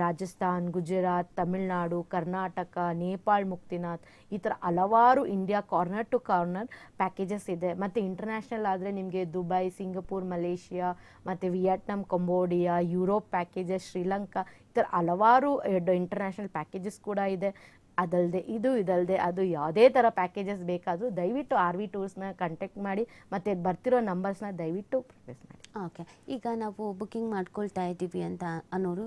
ರಾಜಸ್ಥಾನ್, ಗುಜರಾತ್, ತಮಿಳ್ನಾಡು, ಕರ್ನಾಟಕ, ನೇಪಾಳ್, ಮುಕ್ತಿನಾಥ್ ಈ ಥರ ಹಲವಾರು India corner to corner packages ಇದೆ. ಮತ್ತು ಇಂಟರ್ನ್ಯಾಷನಲ್ ಆದರೆ ನಿಮಗೆ ದುಬೈ, ಸಿಂಗಪೂರ್, ಮಲೇಷಿಯಾ, ಮತ್ತು Vietnam, Cambodia, Europe packages Sri Lanka ಈ ಥರ ಹಲವಾರು ಇಂಟರ್ನ್ಯಾಷನಲ್ ಪ್ಯಾಕೇಜಸ್ ಕೂಡ ಇದೆ. ಅದಲ್ಲದೆ ಇದು ಇದಲ್ಲದೆ ಅದು, ಯಾವುದೇ ಥರ ಪ್ಯಾಕೇಜಸ್ ಬೇಕಾದರೂ ದಯವಿಟ್ಟು ಆರ್ ವಿ ಟೂರ್ಸ್ನ ಕಾಂಟ್ಯಾಕ್ಟ್ ಮಾಡಿ, ಮತ್ತು ಬರ್ತಿರೋ ನಂಬರ್ಸ್ನ ದಯವಿಟ್ಟು ಪ್ರೊಫೆಸ್ ಮಾಡಿ. ಓಕೆ ಈಗ ನಾವು ಬುಕ್ಕಿಂಗ್ ಮಾಡ್ಕೊಳ್ತಾ ಇದ್ದೀವಿ ಅಂತ ಅನ್ನೋರು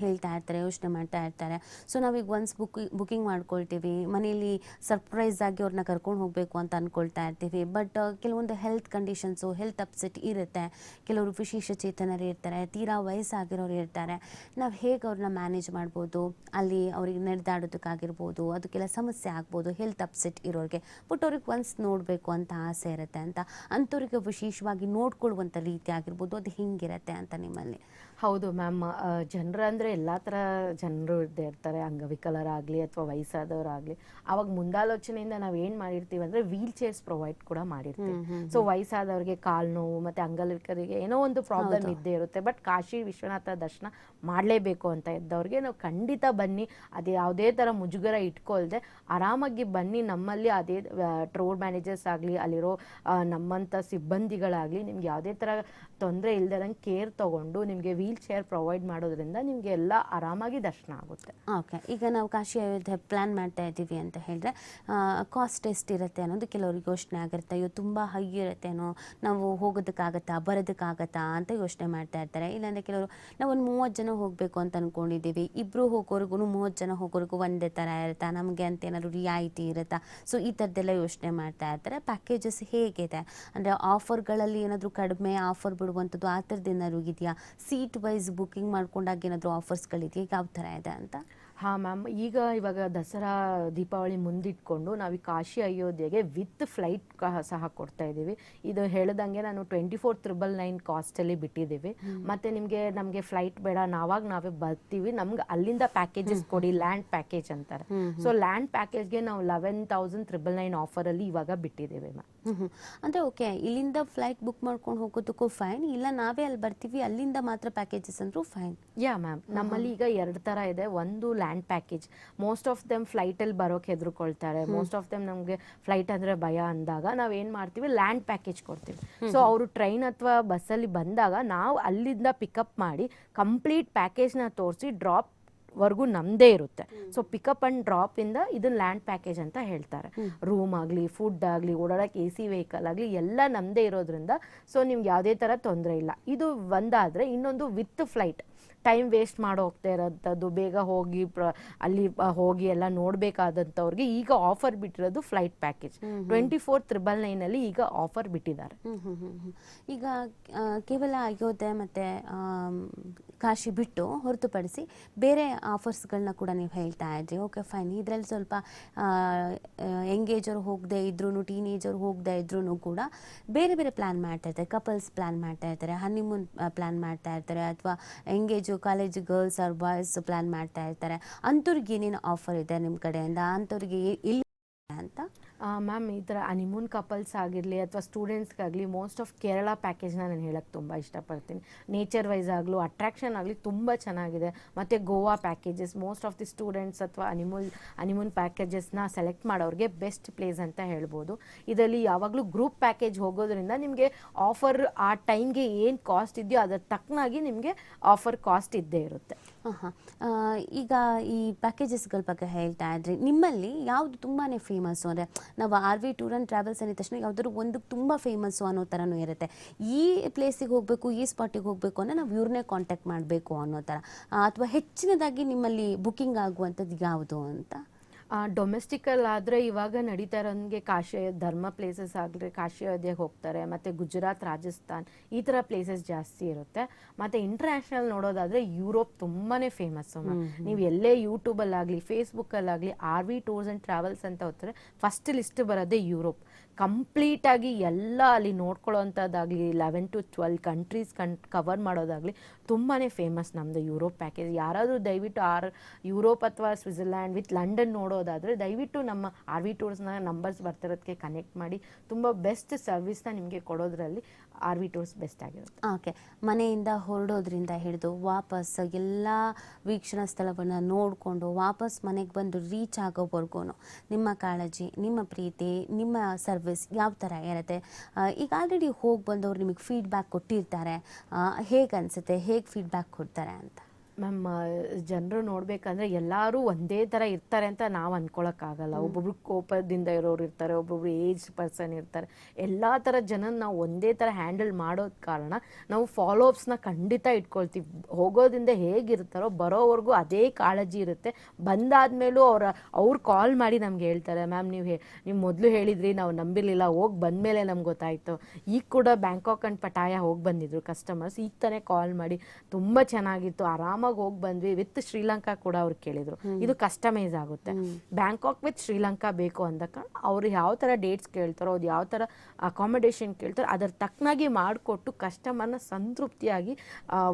ಹೇಳ್ತಾ ಇರ್ತಾರೆ, ಯೋಚನೆ ಮಾಡ್ತಾ ಇರ್ತಾರೆ. ಸೊ ನಾವೀಗ ಒನ್ಸ್ ಬುಕ್ ಬುಕ್ಕಿಂಗ್ ಮಾಡ್ಕೊಳ್ತೀವಿ. ಮನೇಲಿ ಸರ್ಪ್ರೈಸ್ ಆಗಿ ಅವ್ರನ್ನ ಕರ್ಕೊಂಡು ಹೋಗಬೇಕು ಅಂತ ಅಂದ್ಕೊಳ್ತಾ ಇರ್ತೀವಿ. ಬಟ್ ಕೆಲವೊಂದು ಹೆಲ್ತ್ ಕಂಡೀಷನ್ಸು ಹೆಲ್ತ್ ಅಪ್ಸೆಟ್ ಇರುತ್ತೆ. ಕೆಲವರು ವಿಶೇಷ ಚೇತನರು ಇರ್ತಾರೆ, ತೀರಾ ವಯಸ್ಸಾಗಿರೋರು ಇರ್ತಾರೆ. ನಾವು ಹೇಗೆ ಅವ್ರನ್ನ ಮ್ಯಾನೇಜ್ ಮಾಡ್ಬೋದು? ಅಲ್ಲಿ ಅವ್ರಿಗೆ ನಡೆದಾಡೋದಕ್ಕಾಗಿರ್ಬೋದು, ಅದಕ್ಕೆಲ್ಲ ಸಮಸ್ಯೆ ಆಗ್ಬೋದು ಹೆಲ್ತ್ ಅಪ್ಸೆಟ್ ಇರೋರಿಗೆ. ಬಟ್ ಅವ್ರಿಗೆ ಒನ್ಸ್ ನೋಡಬೇಕು ಅಂತ ಆಸೆ ಇರುತ್ತೆ ಅಂತ. ಅಂಥವ್ರಿಗೆ ವಿಶೇಷವಾಗಿ ನೋಡ್ಕೊಳ್ಳುವಂಥ ರೀತಿ ಆಗಿರ್ಬೋದು ಅದು ಹಿಂಗಿರುತ್ತೆ ಅಂತ ನಿಮ್ಮಲ್ಲಿ. ಹೌದು ಮ್ಯಾಮ್. ಜನರ ಅಂದರೆ ಎಲ್ಲ ಥರ ಜನರು ಇದ್ದೇ ಇರ್ತಾರೆ. ಅಂಗವಿಕಲರಾಗಲಿ ಅಥವಾ ವಯಸ್ಸಾದವರಾಗಲಿ. ಅವಾಗ ಮುಂದಾಲೋಚನೆಯಿಂದ ನಾವು ಏನು ಮಾಡಿರ್ತೀವಿ ಅಂದರೆ ವೀಲ್ ಚೇರ್ಸ್ ಪ್ರೊವೈಡ್ ಕೂಡ ಮಾಡಿರ್ತೀವಿ. ಸೊ ವಯಸ್ಸಾದವ್ರಿಗೆ ಕಾಲು ನೋವು ಮತ್ತು ಅಂಗವಿಕಲರಿಗೆ ಏನೋ ಒಂದು ಪ್ರಾಬ್ಲಮ್ ಇದ್ದೇ ಇರುತ್ತೆ. ಬಟ್ ಕಾಶಿ ವಿಶ್ವನಾಥ ದರ್ಶನ ಮಾಡಲೇಬೇಕು ಅಂತ ಇದ್ದವ್ರಿಗೆ ನಾವು ಖಂಡಿತ ಬನ್ನಿ. ಅದು ಯಾವುದೇ ಥರ ಮುಜುಗರ ಇಟ್ಕೊಳ್ದೆ ಆರಾಮಾಗಿ ಬನ್ನಿ. ನಮ್ಮಲ್ಲಿ ಅದೇ ಟ್ರೋಡ್ ಮ್ಯಾನೇಜರ್ಸ್ ಆಗಲಿ ಅಲ್ಲಿರೋ ನಮ್ಮಂಥ ಸಿಬ್ಬಂದಿಗಳಾಗಲಿ ನಿಮ್ಗೆ ಯಾವುದೇ ಥರ ತೊಂದರೆ ಇಲ್ಲದೆ ಕೇರ್ ತೊಗೊಂಡು ನಿಮಗೆ ವೀಲ್ ಚೇರ್ ಪ್ರೊವೈಡ್ ಮಾಡೋದ್ರಿಂದ ನಿಮಗೆ ಎಲ್ಲ ಆರಾಮಾಗಿ ದರ್ಶನ ಆಗುತ್ತೆ. ಓಕೆ, ಈಗ ನಾವು ಕಾಶಿ ಅಯೋಧ್ಯೆ ಪ್ಲ್ಯಾನ್ ಮಾಡ್ತಾ ಇದ್ದೀವಿ ಅಂತ ಹೇಳಿದ್ರೆ ಕಾಸ್ಟ್ ಎಷ್ಟಿರುತ್ತೆ ಅನ್ನೋದು ಕೆಲವ್ರಿಗೆ ಯೋಚನೆ ಆಗಿರುತ್ತೆ. ಅಯ್ಯೋ, ತುಂಬ ಹೈ ಇರುತ್ತೇನೋ ನಾವು ಹೋಗೋದಕ್ಕಾಗತ್ತಾ, ಬರೋದಕ್ಕಾಗತ್ತಾ ಅಂತ ಯೋಚನೆ ಮಾಡ್ತಾ ಇರ್ತಾರೆ. ಇಲ್ಲಾಂದರೆ ಕೆಲವರು, ನಾವು ಒಂದು ಮೂವತ್ತು ಜನ ಹೋಗಬೇಕು ಅಂತ ಅಂದ್ಕೊಂಡಿದ್ದೀವಿ ಇಬ್ಬರು ಹೋಗೋರ್ಗು ಮೂವತ್ತು ಜನ ಹೋಗೋರ್ಗು ಒಂದೇ ಥರ ಇರುತ್ತಾ? ನಮಗೆ ಅಂತ ಏನಾದ್ರು ರಿಯಾಯಿತಿ ಇರುತ್ತಾ? ಸೊ ಈ ಥರದ್ದೆಲ್ಲ ಯೋಚನೆ ಮಾಡ್ತಾ ಇರ್ತಾರೆ. ಪ್ಯಾಕೇಜಸ್ ಹೇಗಿದೆ? ಅಂದರೆ ಆಫರ್ಗಳಲ್ಲಿ ಏನಾದರೂ ಕಡಿಮೆ ಆಫರ್ ಬಿಡುವಂಥದ್ದು ಆ ಥರದ್ದು ಏನಾದ್ರು ಇದೆಯಾ ಸೀಟ್ ವೈಸ್ ಬುಕ್ಕಿಂಗ್ ಮಾಡ್ಕೊಂಡಾಗ ಏನಾದರೂ ಆಫರ್ಸ್ಗಳಿದೆಯಾ ಯಾವ ಥರ ಇದೆ ಅಂತ? ಹಾಂ ಮ್ಯಾಮ್ ಈಗ ಇವಾಗ ದಸರಾ ದೀಪಾವಳಿ ಮುಂದಿಟ್ಕೊಂಡು ನಾವು ಈ ಕಾಶಿ ಅಯೋಧ್ಯೆಗೆ ವಿತ್ ಫ್ಲೈಟ್ ಸಹ ಕೊಡ್ತಾ ಇದ್ದೀವಿ. ಇದು ಹೇಳ್ದಂಗೆ ನಾನು ಟ್ವೆಂಟಿ ಫೋರ್ ತ್ರಿಬಲ್ ನೈನ್ ಕಾಸ್ಟಲ್ಲಿ ಬಿಟ್ಟಿದ್ದೀವಿ. ಮತ್ತು ನಿಮಗೆ ನಮಗೆ ಫ್ಲೈಟ್ ಬೇಡ ನಾವಾಗ ನಾವೇ ಬರ್ತೀವಿ. ನಮ್ಗೆ ಅಲ್ಲಿಂದ ಪ್ಯಾಕೇಜಸ್ ಕೊಡಿ ಲ್ಯಾಂಡ್ ಪ್ಯಾಕೇಜ್ ಅಂತಾರೆ. ಸೊ ಲ್ಯಾಂಡ್ ಪ್ಯಾಕೇಜ್ಗೆ ನಾವು ಲೆವೆನ್ ತೌಸಂಡ್ ತ್ರಿಬಲ್ ನೈನ್ ಆಫರಲ್ಲಿ ಇವಾಗ ಬಿಟ್ಟಿದ್ದೀವಿ ಮ್ಯಾಮ್. ಅಂದರೆ ಓಕೆ ಇಲ್ಲಿಂದ ಫ್ಲೈಟ್ ಬುಕ್ ಮಾಡ್ಕೊಂಡು ಹೋಗೋದಕ್ಕೂ ಫೈನ್ ಇಲ್ಲ ನಾವೇ ಅಲ್ಲಿ ಬರ್ತೀವಿ ಅಲ್ಲಿಂದ ಮಾತ್ರ ಪ್ಯಾಕೇಜಸ್ ಅಂದ್ರೂ ಫೈನ್ ಯಾ ಮ್ಯಾಮ್ ನಮ್ಮಲ್ಲಿ ಈಗ ಎರಡು ಥರ ಇದೆ. ಒಂದು land package most of them ಫ್ಲೈಟಲ್ಲಿ ಬರೋಕೆ ಹೆದರ್ಕೊಳ್ತಾರೆ. ಮೋಸ್ಟ್ ಆಫ್ ದೆಮ್ ನಮಗೆ ಫ್ಲೈಟ್ ಅಂದರೆ ಭಯ ಅಂದಾಗ ನಾವು ಏನು ಮಾಡ್ತೀವಿ? ಲ್ಯಾಂಡ್ ಪ್ಯಾಕೇಜ್ ಕೊಡ್ತೀವಿ. ಸೊ ಅವರು ಟ್ರೈನ್ ಅಥವಾ ಬಸ್ಸಲ್ಲಿ ಬಂದಾಗ ನಾವು ಅಲ್ಲಿಂದ ಪಿಕಪ್ ಮಾಡಿ ಕಂಪ್ಲೀಟ್ ಪ್ಯಾಕೇಜ್ನ ತೋರಿಸಿ ಡ್ರಾಪ್ ವರ್ಗೂ ನಮ್ಮದೇ ಇರುತ್ತೆ. ಸೊ ಪಿಕಪ್ ಆ್ಯಂಡ್ ಡ್ರಾಪ್ ಇಂದ ಇದು ಲ್ಯಾಂಡ್ ಪ್ಯಾಕೇಜ್ ಅಂತ ಹೇಳ್ತಾರೆ. ರೂಮ್ ಆಗಲಿ ಫುಡ್ ಆಗಲಿ ಓಡಾಡಕ್ಕೆ ಎ ಸಿ ವೆಹಿಕಲ್ ಆಗಲಿ ಎಲ್ಲ ನಮ್ಮದೇ ಇರೋದ್ರಿಂದ ಸೊ ನಿಮ್ಗೆ ಯಾವುದೇ ಥರ ತೊಂದರೆ ಇಲ್ಲ. ಇದು ಒಂದಾದರೆ ಇನ್ನೊಂದು ವಿತ್ ಫ್ಲೈಟ್ ಟೈಮ್ ವೇಸ್ಟ್ ಮಾಡೋ ಹೋಗ್ತಾ ಇರೋಂಥದ್ದು ಬೇಗ ಹೋಗಿ ಪ್ರ ಅಲ್ಲಿ ಹೋಗಿ ಎಲ್ಲ ನೋಡಬೇಕಾದಂಥವ್ರಿಗೆ ಈಗ offer ಬಿಟ್ಟಿರೋದು flight package twenty four triple ನೈನಲ್ಲಿ ಈಗ ಆಫರ್ ಬಿಟ್ಟಿದ್ದಾರೆ. ಈಗ ಕೇವಲ ಅಯೋಧ್ಯೆ ಮತ್ತು ಕಾಶಿ ಬಿಟ್ಟು ಹೊರತುಪಡಿಸಿ ಬೇರೆ ಆಫರ್ಸ್ಗಳನ್ನ ಕೂಡ ನೀವು ಹೇಳ್ತಾ ಇದ್ರಿ. ಓಕೆ ಫೈನ್ ಇದರಲ್ಲಿ ಸ್ವಲ್ಪ ಎಂಗೇಜರು ಹೋಗದೆ ಇದ್ರೂ ಟೀನೇಜರು ಹೋಗದೆ ಇದ್ರೂ ಕೂಡ ಬೇರೆ ಬೇರೆ ಪ್ಲ್ಯಾನ್ ಮಾಡ್ತಾ ಇರ್ತಾರೆ. ಕಪಲ್ಸ್ ಪ್ಲ್ಯಾನ್ ಮಾಡ್ತಾ ಇರ್ತಾರೆ ಹನಿಮೂನ್ ಪ್ಲ್ಯಾನ್ ಮಾಡ್ತಾ ಇರ್ತಾರೆ, ಅಥವಾ engage college girls or boys plan ಮಾಡ್ತಾ ಇರ್ತಾರೆ. ಅಂಥವ್ರಿಗೆ ಏನೇನು ಆಫರ್ ಇದೆ ನಿಮ್ಮ ಕಡೆಯಿಂದ? ಅಂಥವ್ರಿಗೆ ಇಲ್ಲ ಅಂತ? ಮ್ಯಾಮ್, ಈ ಥರ ಅನಿಮೂನ್ ಕಪಲ್ಸ್ ಆಗಿರಲಿ ಅಥವಾ ಸ್ಟೂಡೆಂಟ್ಸ್ಗಾಗಲಿ ಮೋಸ್ಟ್ ಆಫ್ ಕೇರಳ ಪ್ಯಾಕೇಜ್ನ ನಾನು ಹೇಳಕ್ಕೆ ತುಂಬ ಇಷ್ಟಪಡ್ತೀನಿ. ನೇಚರ್ ವೈಸ್ ಆಗಲೂ ಅಟ್ರಾಕ್ಷನ್ ಆಗಲಿ ತುಂಬ ಚೆನ್ನಾಗಿದೆ. ಮತ್ತು Goa packages most of the students ಅಥವಾ ಅನಿಮೂಲ್ ಅನಿಮೂನ್ ಪ್ಯಾಕೇಜಸ್ನ ಸೆಲೆಕ್ಟ್ ಮಾಡೋರಿಗೆ ಬೆಸ್ಟ್ ಪ್ಲೇಸ್ ಅಂತ ಹೇಳ್ಬೋದು. ಇದರಲ್ಲಿ ಯಾವಾಗಲೂ ಗ್ರೂಪ್ ಪ್ಯಾಕೇಜ್ ಹೋಗೋದ್ರಿಂದ ನಿಮಗೆ ಆಫರ್ ಆ ಟೈಮ್ಗೆ ಏನು ಕಾಸ್ಟ್ ಇದೆಯೋ ಅದರ ತಕ್ಕನಾಗಿ ನಿಮಗೆ ಆಫರ್ ಕಾಸ್ಟ್ ಇದ್ದೇ ಇರುತ್ತೆ. ಈಗ ಈ ಪ್ಯಾಕೇಜಸ್ಗಳ ಬಗ್ಗೆ ಹೇಳ್ತಾ ಇದ್ರಿ, ನಿಮ್ಮಲ್ಲಿ ಯಾವುದು ತುಂಬಾ ಫೇಮಸ್ಸು ಅಂದರೆ, ನಾವು R V tour and travels ಅಂದ ತಕ್ಷಣ ಯಾವುದಾದ್ರು ಒಂದು ತುಂಬ ಫೇಮಸ್ಸು ಅನ್ನೋ ಥರನೂ ಇರುತ್ತೆ. ಈ ಪ್ಲೇಸಿಗೆ ಹೋಗಬೇಕು, ಈ ಸ್ಪಾಟಿಗೆ ಹೋಗಬೇಕು ಅಂದರೆ ನಾವು ಇವ್ರನ್ನೇ ಕಾಂಟ್ಯಾಕ್ಟ್ ಮಾಡಬೇಕು ಅನ್ನೋ ಥರ. ಅಥವಾ ಹೆಚ್ಚಿನದಾಗಿ ನಿಮ್ಮಲ್ಲಿ ಬುಕ್ಕಿಂಗ್ ಆಗುವಂಥದ್ದು ಯಾವುದು ಅಂತ? ಡೊಮೆಸ್ಟಿಕಲ್ ಆದರೆ ಇವಾಗ ನಡೀತಾ ಇರೋಂಗೆ ಕಾಶಿ ಧರ್ಮ ಪ್ಲೇಸಸ್ ಆಗಲಿ ಕಾಶಿ ಅಯೋಧ್ಯೆಗೆ ಹೋಗ್ತಾರೆ ಮತ್ತು ಗುಜರಾತ್ ರಾಜಸ್ಥಾನ್ ಈ ಥರ ಪ್ಲೇಸಸ್ ಜಾಸ್ತಿ ಇರುತ್ತೆ. ಮತ್ತು ಇಂಟರ್ನ್ಯಾಷನಲ್ ನೋಡೋದಾದರೆ ಯುರೋಪ್ ತುಂಬಾ ಫೇಮಸ್ ನೀವು ಎಲ್ಲೇ ಯೂಟ್ಯೂಬಲ್ಲಾಗಲಿ ಫೇಸ್ಬುಕ್ಕಲ್ಲಾಗಲಿ R V tours and travels ಅಂತ ಹೋಗ್ತಾರೆ ಫಸ್ಟ್ ಲಿಸ್ಟ್ ಬರೋದೇ ಯುರೋಪ್ ಕಂಪ್ಲೀಟಾಗಿ ಎಲ್ಲ ಅಲ್ಲಿ ನೋಡ್ಕೊಳ್ಳೋಂಥದ್ದಾಗಲಿ ಲೆವೆನ್ ಟು ಟ್ವೆಲ್ ಕಂಟ್ರೀಸ್ ಕನ್ ಕವರ್ ಮಾಡೋದಾಗಲಿ ತುಂಬಾ ಫೇಮಸ್ ನಮ್ಮದು ಯುರೋಪ್ ಪ್ಯಾಕೇಜ್ ಯಾರಾದರೂ ದಯವಿಟ್ಟು ಆರ್ ಯುರೋಪ್ ಅಥವಾ ಸ್ವಿಟ್ಜರ್ಲ್ಯಾಂಡ್ ವಿತ್ ಲಂಡನ್ ನೋಡೋದಾದರೆ ದಯವಿಟ್ಟು ನಮ್ಮ ಆರ್ ವಿ ಟೂರ್ಸ್ನ ನಂಬರ್ಸ್ ಬರ್ತಿರೋದಕ್ಕೆ ಕನೆಕ್ಟ್ ಮಾಡಿ. ತುಂಬ ಬೆಸ್ಟ್ ಸರ್ವಿಸ್ನ ನಿಮಗೆ ಕೊಡೋದ್ರಲ್ಲಿ. ಆರ್ ವಿ ಟೂರ್ಸ್ ಬೆಸ್ಟ್ ಆಗಿರುತ್ತೆ. ಓಕೆ. ಮನೆಯಿಂದ ಹೊರಡೋದ್ರಿಂದ ಹಿಡಿದು ವಾಪಸ್ ಎಲ್ಲ ವೀಕ್ಷಣಾ ಸ್ಥಳವನ್ನು ನೋಡಿಕೊಂಡು ವಾಪಸ್ ಮನೆಗೆ ಬಂದು ರೀಚ್ ಆಗೋವರೆಗೂ ನಿಮ್ಮ ಕಾಳಜಿ, ನಿಮ್ಮ ಪ್ರೀತಿ, ನಿಮ್ಮ ಸರ್ವಿಸ್ ಯಾವ ಥರ ಇರುತ್ತೆ? ಈಗ ಆಲ್ರೆಡಿ ಹೋಗಿ ಬಂದವರು ನಿಮಗೆ ಫೀಡ್ಬ್ಯಾಕ್ ಕೊಟ್ಟಿರ್ತಾರೆ. ಹೇಗೆ ಅನಿಸುತ್ತೆ? ಹೇಗೆ ಫೀಡ್ಬ್ಯಾಕ್ ಕೊಡ್ತಾರೆ ಅಂತ? ಮ್ಯಾಮ್ ಜನರು ನೋಡಬೇಕಂದ್ರೆ ಎಲ್ಲರೂ ಒಂದೇ ಥರ ಇರ್ತಾರೆ ಅಂತ ನಾವು ಅಂದ್ಕೊಳಕ್ಕಾಗಲ್ಲ ಒಬ್ಬೊಬ್ರು ಕೋಪದಿಂದ ಇರೋರು ಇರ್ತಾರೆ ಒಬ್ಬೊಬ್ರು ಏಜ್ ಪರ್ಸನ್ ಇರ್ತಾರೆ. ಎಲ್ಲ ಥರ ಜನ ನಾವು ಒಂದೇ ಥರ ಹ್ಯಾಂಡಲ್ ಮಾಡೋದ್ ಕಾರಣ ನಾವು ಫಾಲೋ ಅಪ್ಸ್ನ ಖಂಡಿತ ಇಟ್ಕೊಳ್ತೀವಿ. ಹೋಗೋದ್ರಿಂದ ಹೇಗಿರ್ತಾರೋ ಬರೋವರೆಗೂ ಅದೇ ಕಾಳಜಿ ಇರುತ್ತೆ. ಬಂದಾದ್ಮೇಲೂ ಅವ್ರ ಅವ್ರು ಕಾಲ್ ಮಾಡಿ ನಮ್ಗೆ ಹೇಳ್ತಾರೆ ಮ್ಯಾಮ್ ನೀವು ಹೇ ನೀವು ಮೊದಲು ಹೇಳಿದ್ರಿ ನಾವು ನಂಬಿರಲಿಲ್ಲ ಹೋಗಿ ಬಂದಮೇಲೆ ನಮ್ಗೆ ಗೊತ್ತಾಯಿತು. ಈಗ ಕೂಡ ಬ್ಯಾಂಕಾಕ್ ಅಂಡ್ ಪಟಾಯ ಹೋಗಿ ಬಂದಿದ್ರು ಕಸ್ಟಮರ್ಸ್ ಈಗ ತಾನೇ ಕಾಲ್ ಮಾಡಿ ತುಂಬ ಚೆನ್ನಾಗಿತ್ತು ಆರಾಮಾಗಿ ಹೋಗಿ ಬಂದ್ವಿ ವಿತ್ ಶ್ರೀಲಂಕಾ ಕೂಡ ಅವ್ರು ಕೇಳಿದ್ರು. ಇದು ಕಸ್ಟಮೈಸ್ ಆಗುತ್ತೆ. ಬ್ಯಾಂಕಾಕ್ ವಿತ್ ಶ್ರೀಲಂಕಾ ಬೇಕು ಅಂದಾಗ ಅವ್ರು ಯಾವ ಥರ ಡೇಟ್ಸ್ ಕೇಳ್ತಾರೋ ಅದು ಯಾವ ಥರ ಅಕಾಮಿಡೇಷನ್ ಕೇಳ್ತಾರೋ ಅದರ ತಕ್ಕನಾಗಿ ಮಾಡಿಕೊಟ್ಟು ಕಸ್ಟಮರ್ನ ಸಂತೃಪ್ತಿಯಾಗಿ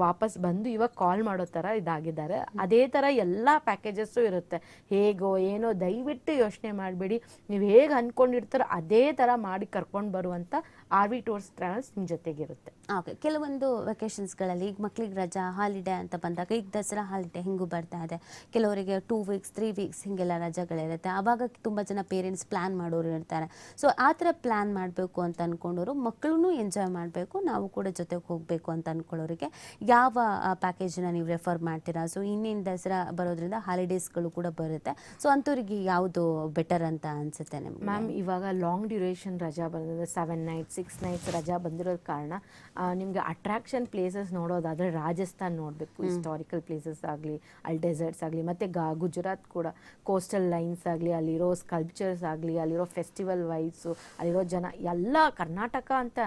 ವಾಪಸ್ ಬಂದು ಇವಾಗ ಕಾಲ್ ಮಾಡೋ ಥರ ಇದಾಗಿದ್ದಾರೆ. ಅದೇ ಥರ ಎಲ್ಲ ಪ್ಯಾಕೇಜಸ್ಸು ಇರುತ್ತೆ. ಹೇಗೋ ಏನೋ ದಯವಿಟ್ಟು ಯೋಚನೆ ಮಾಡಬೇಡಿ. ನೀವು ಹೇಗೆ ಅಂದ್ಕೊಂಡಿರ್ತಾರೋ ಅದೇ ಥರ ಮಾಡಿ ಕರ್ಕೊಂಡು ಬರುವಂಥ ಆರ್ ವಿ ಟೂರ್ಸ್ ಟ್ರಾವೆಲ್ಸ್ ನಿಮ್ಮ ಜೊತೆಗಿರುತ್ತೆ. ಓಕೆ ಕೆಲವೊಂದು ವೆಕೇಶನ್ಸ್ಗಳಲ್ಲಿ ಈಗ ಮಕ್ಳಿಗೆ ರಜಾ ಹಾಲಿಡೇ ಅಂತ ಬಂದಾಗ ಈಗ ದಸರಾ ಹಾಲಿಡೇ ಹಿಂಗೂ ಬರ್ತಾ ಇದೆ. ಕೆಲವರಿಗೆ ಟೂ ವೀಕ್ಸ್ ತ್ರೀ ವೀಕ್ಸ್ ಹಿಂಗೆಲ್ಲ ರಜಾಗಳಿರುತ್ತೆ. ಆವಾಗ ತುಂಬ ಜನ ಪೇರೆಂಟ್ಸ್ ಪ್ಲ್ಯಾನ್ ಮಾಡೋರು ಇರ್ತಾರೆ. ಸೊ ಆ ಥರ ಪ್ಲ್ಯಾನ್ ಮಾಡಬೇಕು ಅಂತ ಅಂದ್ಕೊಂಡವರು ಮಕ್ಕಳೂ ಎಂಜಾಯ್ ಮಾಡಬೇಕು, ನಾವು ಕೂಡ ಜೊತೆಗೆ ಹೋಗಬೇಕು ಅಂತ ಅಂದ್ಕೊಳ್ಳೋರಿಗೆ ಯಾವ ಪ್ಯಾಕೇಜನ್ನ ನೀವು ರೆಫರ್ ಮಾಡ್ತೀರಾ? ಸೊ ಇನ್ನೇನು ದಸರಾ ಬರೋದ್ರಿಂದ ಹಾಲಿಡೇಸ್ಗಳು ಕೂಡ ಬರುತ್ತೆ. ಸೊ ಅಂಥವ್ರಿಗೆ ಯಾವುದು ಬೆಟರ್ ಅಂತ ಅನಿಸುತ್ತೆ ನಿಮ್ಗೆ? ಮ್ಯಾಮ್ ಇವಾಗ ಲಾಂಗ್ ಡ್ಯೂರೇಷನ್ ರಜಾ ಬಂದಿದೆ. ಸೆವೆನ್ ನೈಟ್ಸ್ ಸಿಕ್ಸ್ ನೈಟ್ಸ್ ರಜಾ ಬಂದಿರೋ ಕಾರಣ ನಿಮಗೆ ಅಟ್ರಾಕ್ಷನ್ ಪ್ಲೇಸಸ್ ನೋಡೋದಾದರೆ ರಾಜಸ್ಥಾನ್ ನೋಡಬೇಕು. ಹಿಸ್ಟಾರಿಕಲ್ ಪ್ಲೇಸಸ್ ಆಗಲಿ ಅಲ್ಲಿ ಡೆಸರ್ಟ್ಸ್ ಆಗಲಿ ಮತ್ತು ಗಾ ಗುಜರಾತ್ ಕೂಡ. ಕೋಸ್ಟಲ್ ಲೈನ್ಸ್ ಆಗಲಿ ಅಲ್ಲಿರೋ ಸ್ಕಲ್ಪ್ಚರ್ಸ್ ಆಗಲಿ ಅಲ್ಲಿರೋ ಫೆಸ್ಟಿವಲ್ ವೈಬ್ಸು ಅಲ್ಲಿರೋ ಜನ ಎಲ್ಲ ಕರ್ನಾಟಕ ಅಂತ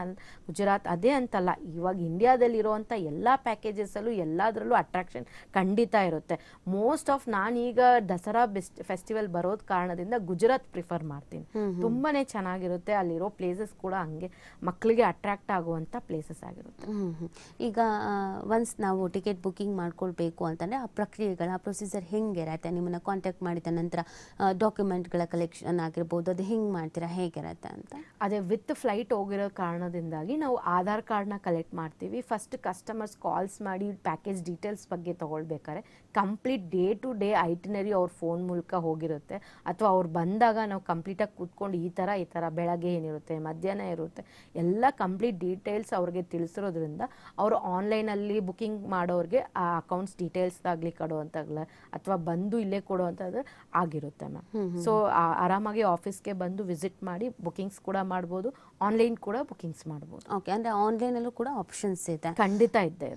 ಗುಜರಾತ್ ಅದೇ ಅಂತಲ್ಲ. ಇವಾಗ ಇಂಡಿಯಾದಲ್ಲಿರುವಂಥ ಎಲ್ಲ ಪ್ಯಾಕೇಜಸಲ್ಲೂ ಎಲ್ಲದರಲ್ಲೂ ಅಟ್ರಾಕ್ಷನ್ ಖಂಡಿತ ಇರುತ್ತೆ. ಮೋಸ್ಟ್ ಆಫ್ ನಾನೀಗ ದಸರಾ ಬೆಸ್ಟ್ ಫೆಸ್ಟಿವಲ್ ಬರೋದ್ ಕಾರಣದಿಂದ ಗುಜರಾತ್ ಪ್ರಿಫರ್ ಮಾಡ್ತೀನಿ. ತುಂಬಾನೇ ಚೆನ್ನಾಗಿರುತ್ತೆ. ಅಲ್ಲಿರೋ ಪ್ಲೇಸಸ್ ಕೂಡ ಹಂಗೆ ಮಕ್ಕಳಿಗೆ ಅಟ್ರಾಕ್ಟ್ ಆಗುವಂಥ ಪ್ಲೇಸಸ್ ಆಗಿರುತ್ತೆ. ಈಗ ಒನ್ಸ್ ನಾವು ಟಿಕೆಟ್ ಬುಕ್ಕಿಂಗ್ ಮಾಡ್ಕೊಳ್ಬೇಕು ಅಂತಂದರೆ ಆ ಪ್ರಕ್ರಿಯೆಗಳ ಆ ಪ್ರೊಸೀಜರ್ ಹೆಂಗಿರತ್ತೆ ನಿಮ್ಮನ್ನು ಕಾಂಟ್ಯಾಕ್ಟ್ ಮಾಡಿದ ನಂತರ ಡಾಕ್ಯುಮೆಂಟ್ಗಳ ಕಲೆಕ್ಷನ್ ಆಗಿರ್ಬೋದು ಅದು ಹೆಂಗೆ ಮಾಡ್ತೀರಾ? ಹೇಗಿರತ್ತೆ ಅಂತ? ಅದೇ ವಿತ್ ಫ್ಲೈಟ್ ಹೋಗಿರೋ ಕಾರಣದಿಂದಾಗಿ ನಾವು ಆಧಾರ್ ಕಾರ್ಡ್ನ ಕಲೆಕ್ಟ್ ಮಾಡ್ತೀವಿ. ಫಸ್ಟ್ ಕಸ್ಟಮರ್ಸ್ ಕಾಲ್ಸ್ ಮಾಡಿ ಪ್ಯಾಕೇಜ್ ಡೀಟೇಲ್ಸ್ ಬಗ್ಗೆ ತೊಗೊಳ್ಬೇಕಾದ್ರೆ complete day to day itinerary ಅವ್ರ ಫೋನ್ ಮೂಲಕ ಹೋಗಿರುತ್ತೆ. ಅಥವಾ ಅವ್ರು ಬಂದಾಗ ನಾವು ಕಂಪ್ಲೀಟಾಗಿ ಕೂತ್ಕೊಂಡು ಈ ಥರ ಈ ಥರ ಬೆಳಗ್ಗೆ ಏನಿರುತ್ತೆ ಮಧ್ಯಾಹ್ನ ಇರುತ್ತೆ ಎಲ್ಲ ಕಂಪ್ಲೀಟ್ ಡೀಟೇಲ್ಸ್ ಅವ್ರಿಗೆ ತಿಳಿಸಿರೋದ್ರಿಂದ ಅವರು ಆನ್ಲೈನಲ್ಲಿ ಬುಕಿಂಗ್ ಮಾಡೋರಿಗೆ ಆ ಅಕೌಂಟ್ಸ್ ಡೀಟೇಲ್ಸ್ ಆಗಲಿ ಕೊಡುವಂತಾಗಲ ಅಥವಾ ಬಂದು ಇಲ್ಲೇ ಕೊಡುವಂಥದ್ದು ಆಗಿರುತ್ತೆ ಮ್ಯಾಮ್ ಸೊ ಆರಾಮಾಗಿ ಆಫೀಸ್ಗೆ ಬಂದು ವಿಸಿಟ್ ಮಾಡಿ ಬುಕಿಂಗ್ಸ್ ಕೂಡ ಮಾಡ್ಬೋದು ಆನ್ಲೈನ್ ಕೂಡ ಬುಕಿಂಗ್ಸ್ ಮಾಡ್ಬೋದು. ಓಕೆ ಅಂದರೆ ಆನ್ಲೈನಲ್ಲೂ ಕೂಡ ಆಪ್ಷನ್ಸ್ ಇದೆ. ಖಂಡಿತ ಇದ್ದೇ.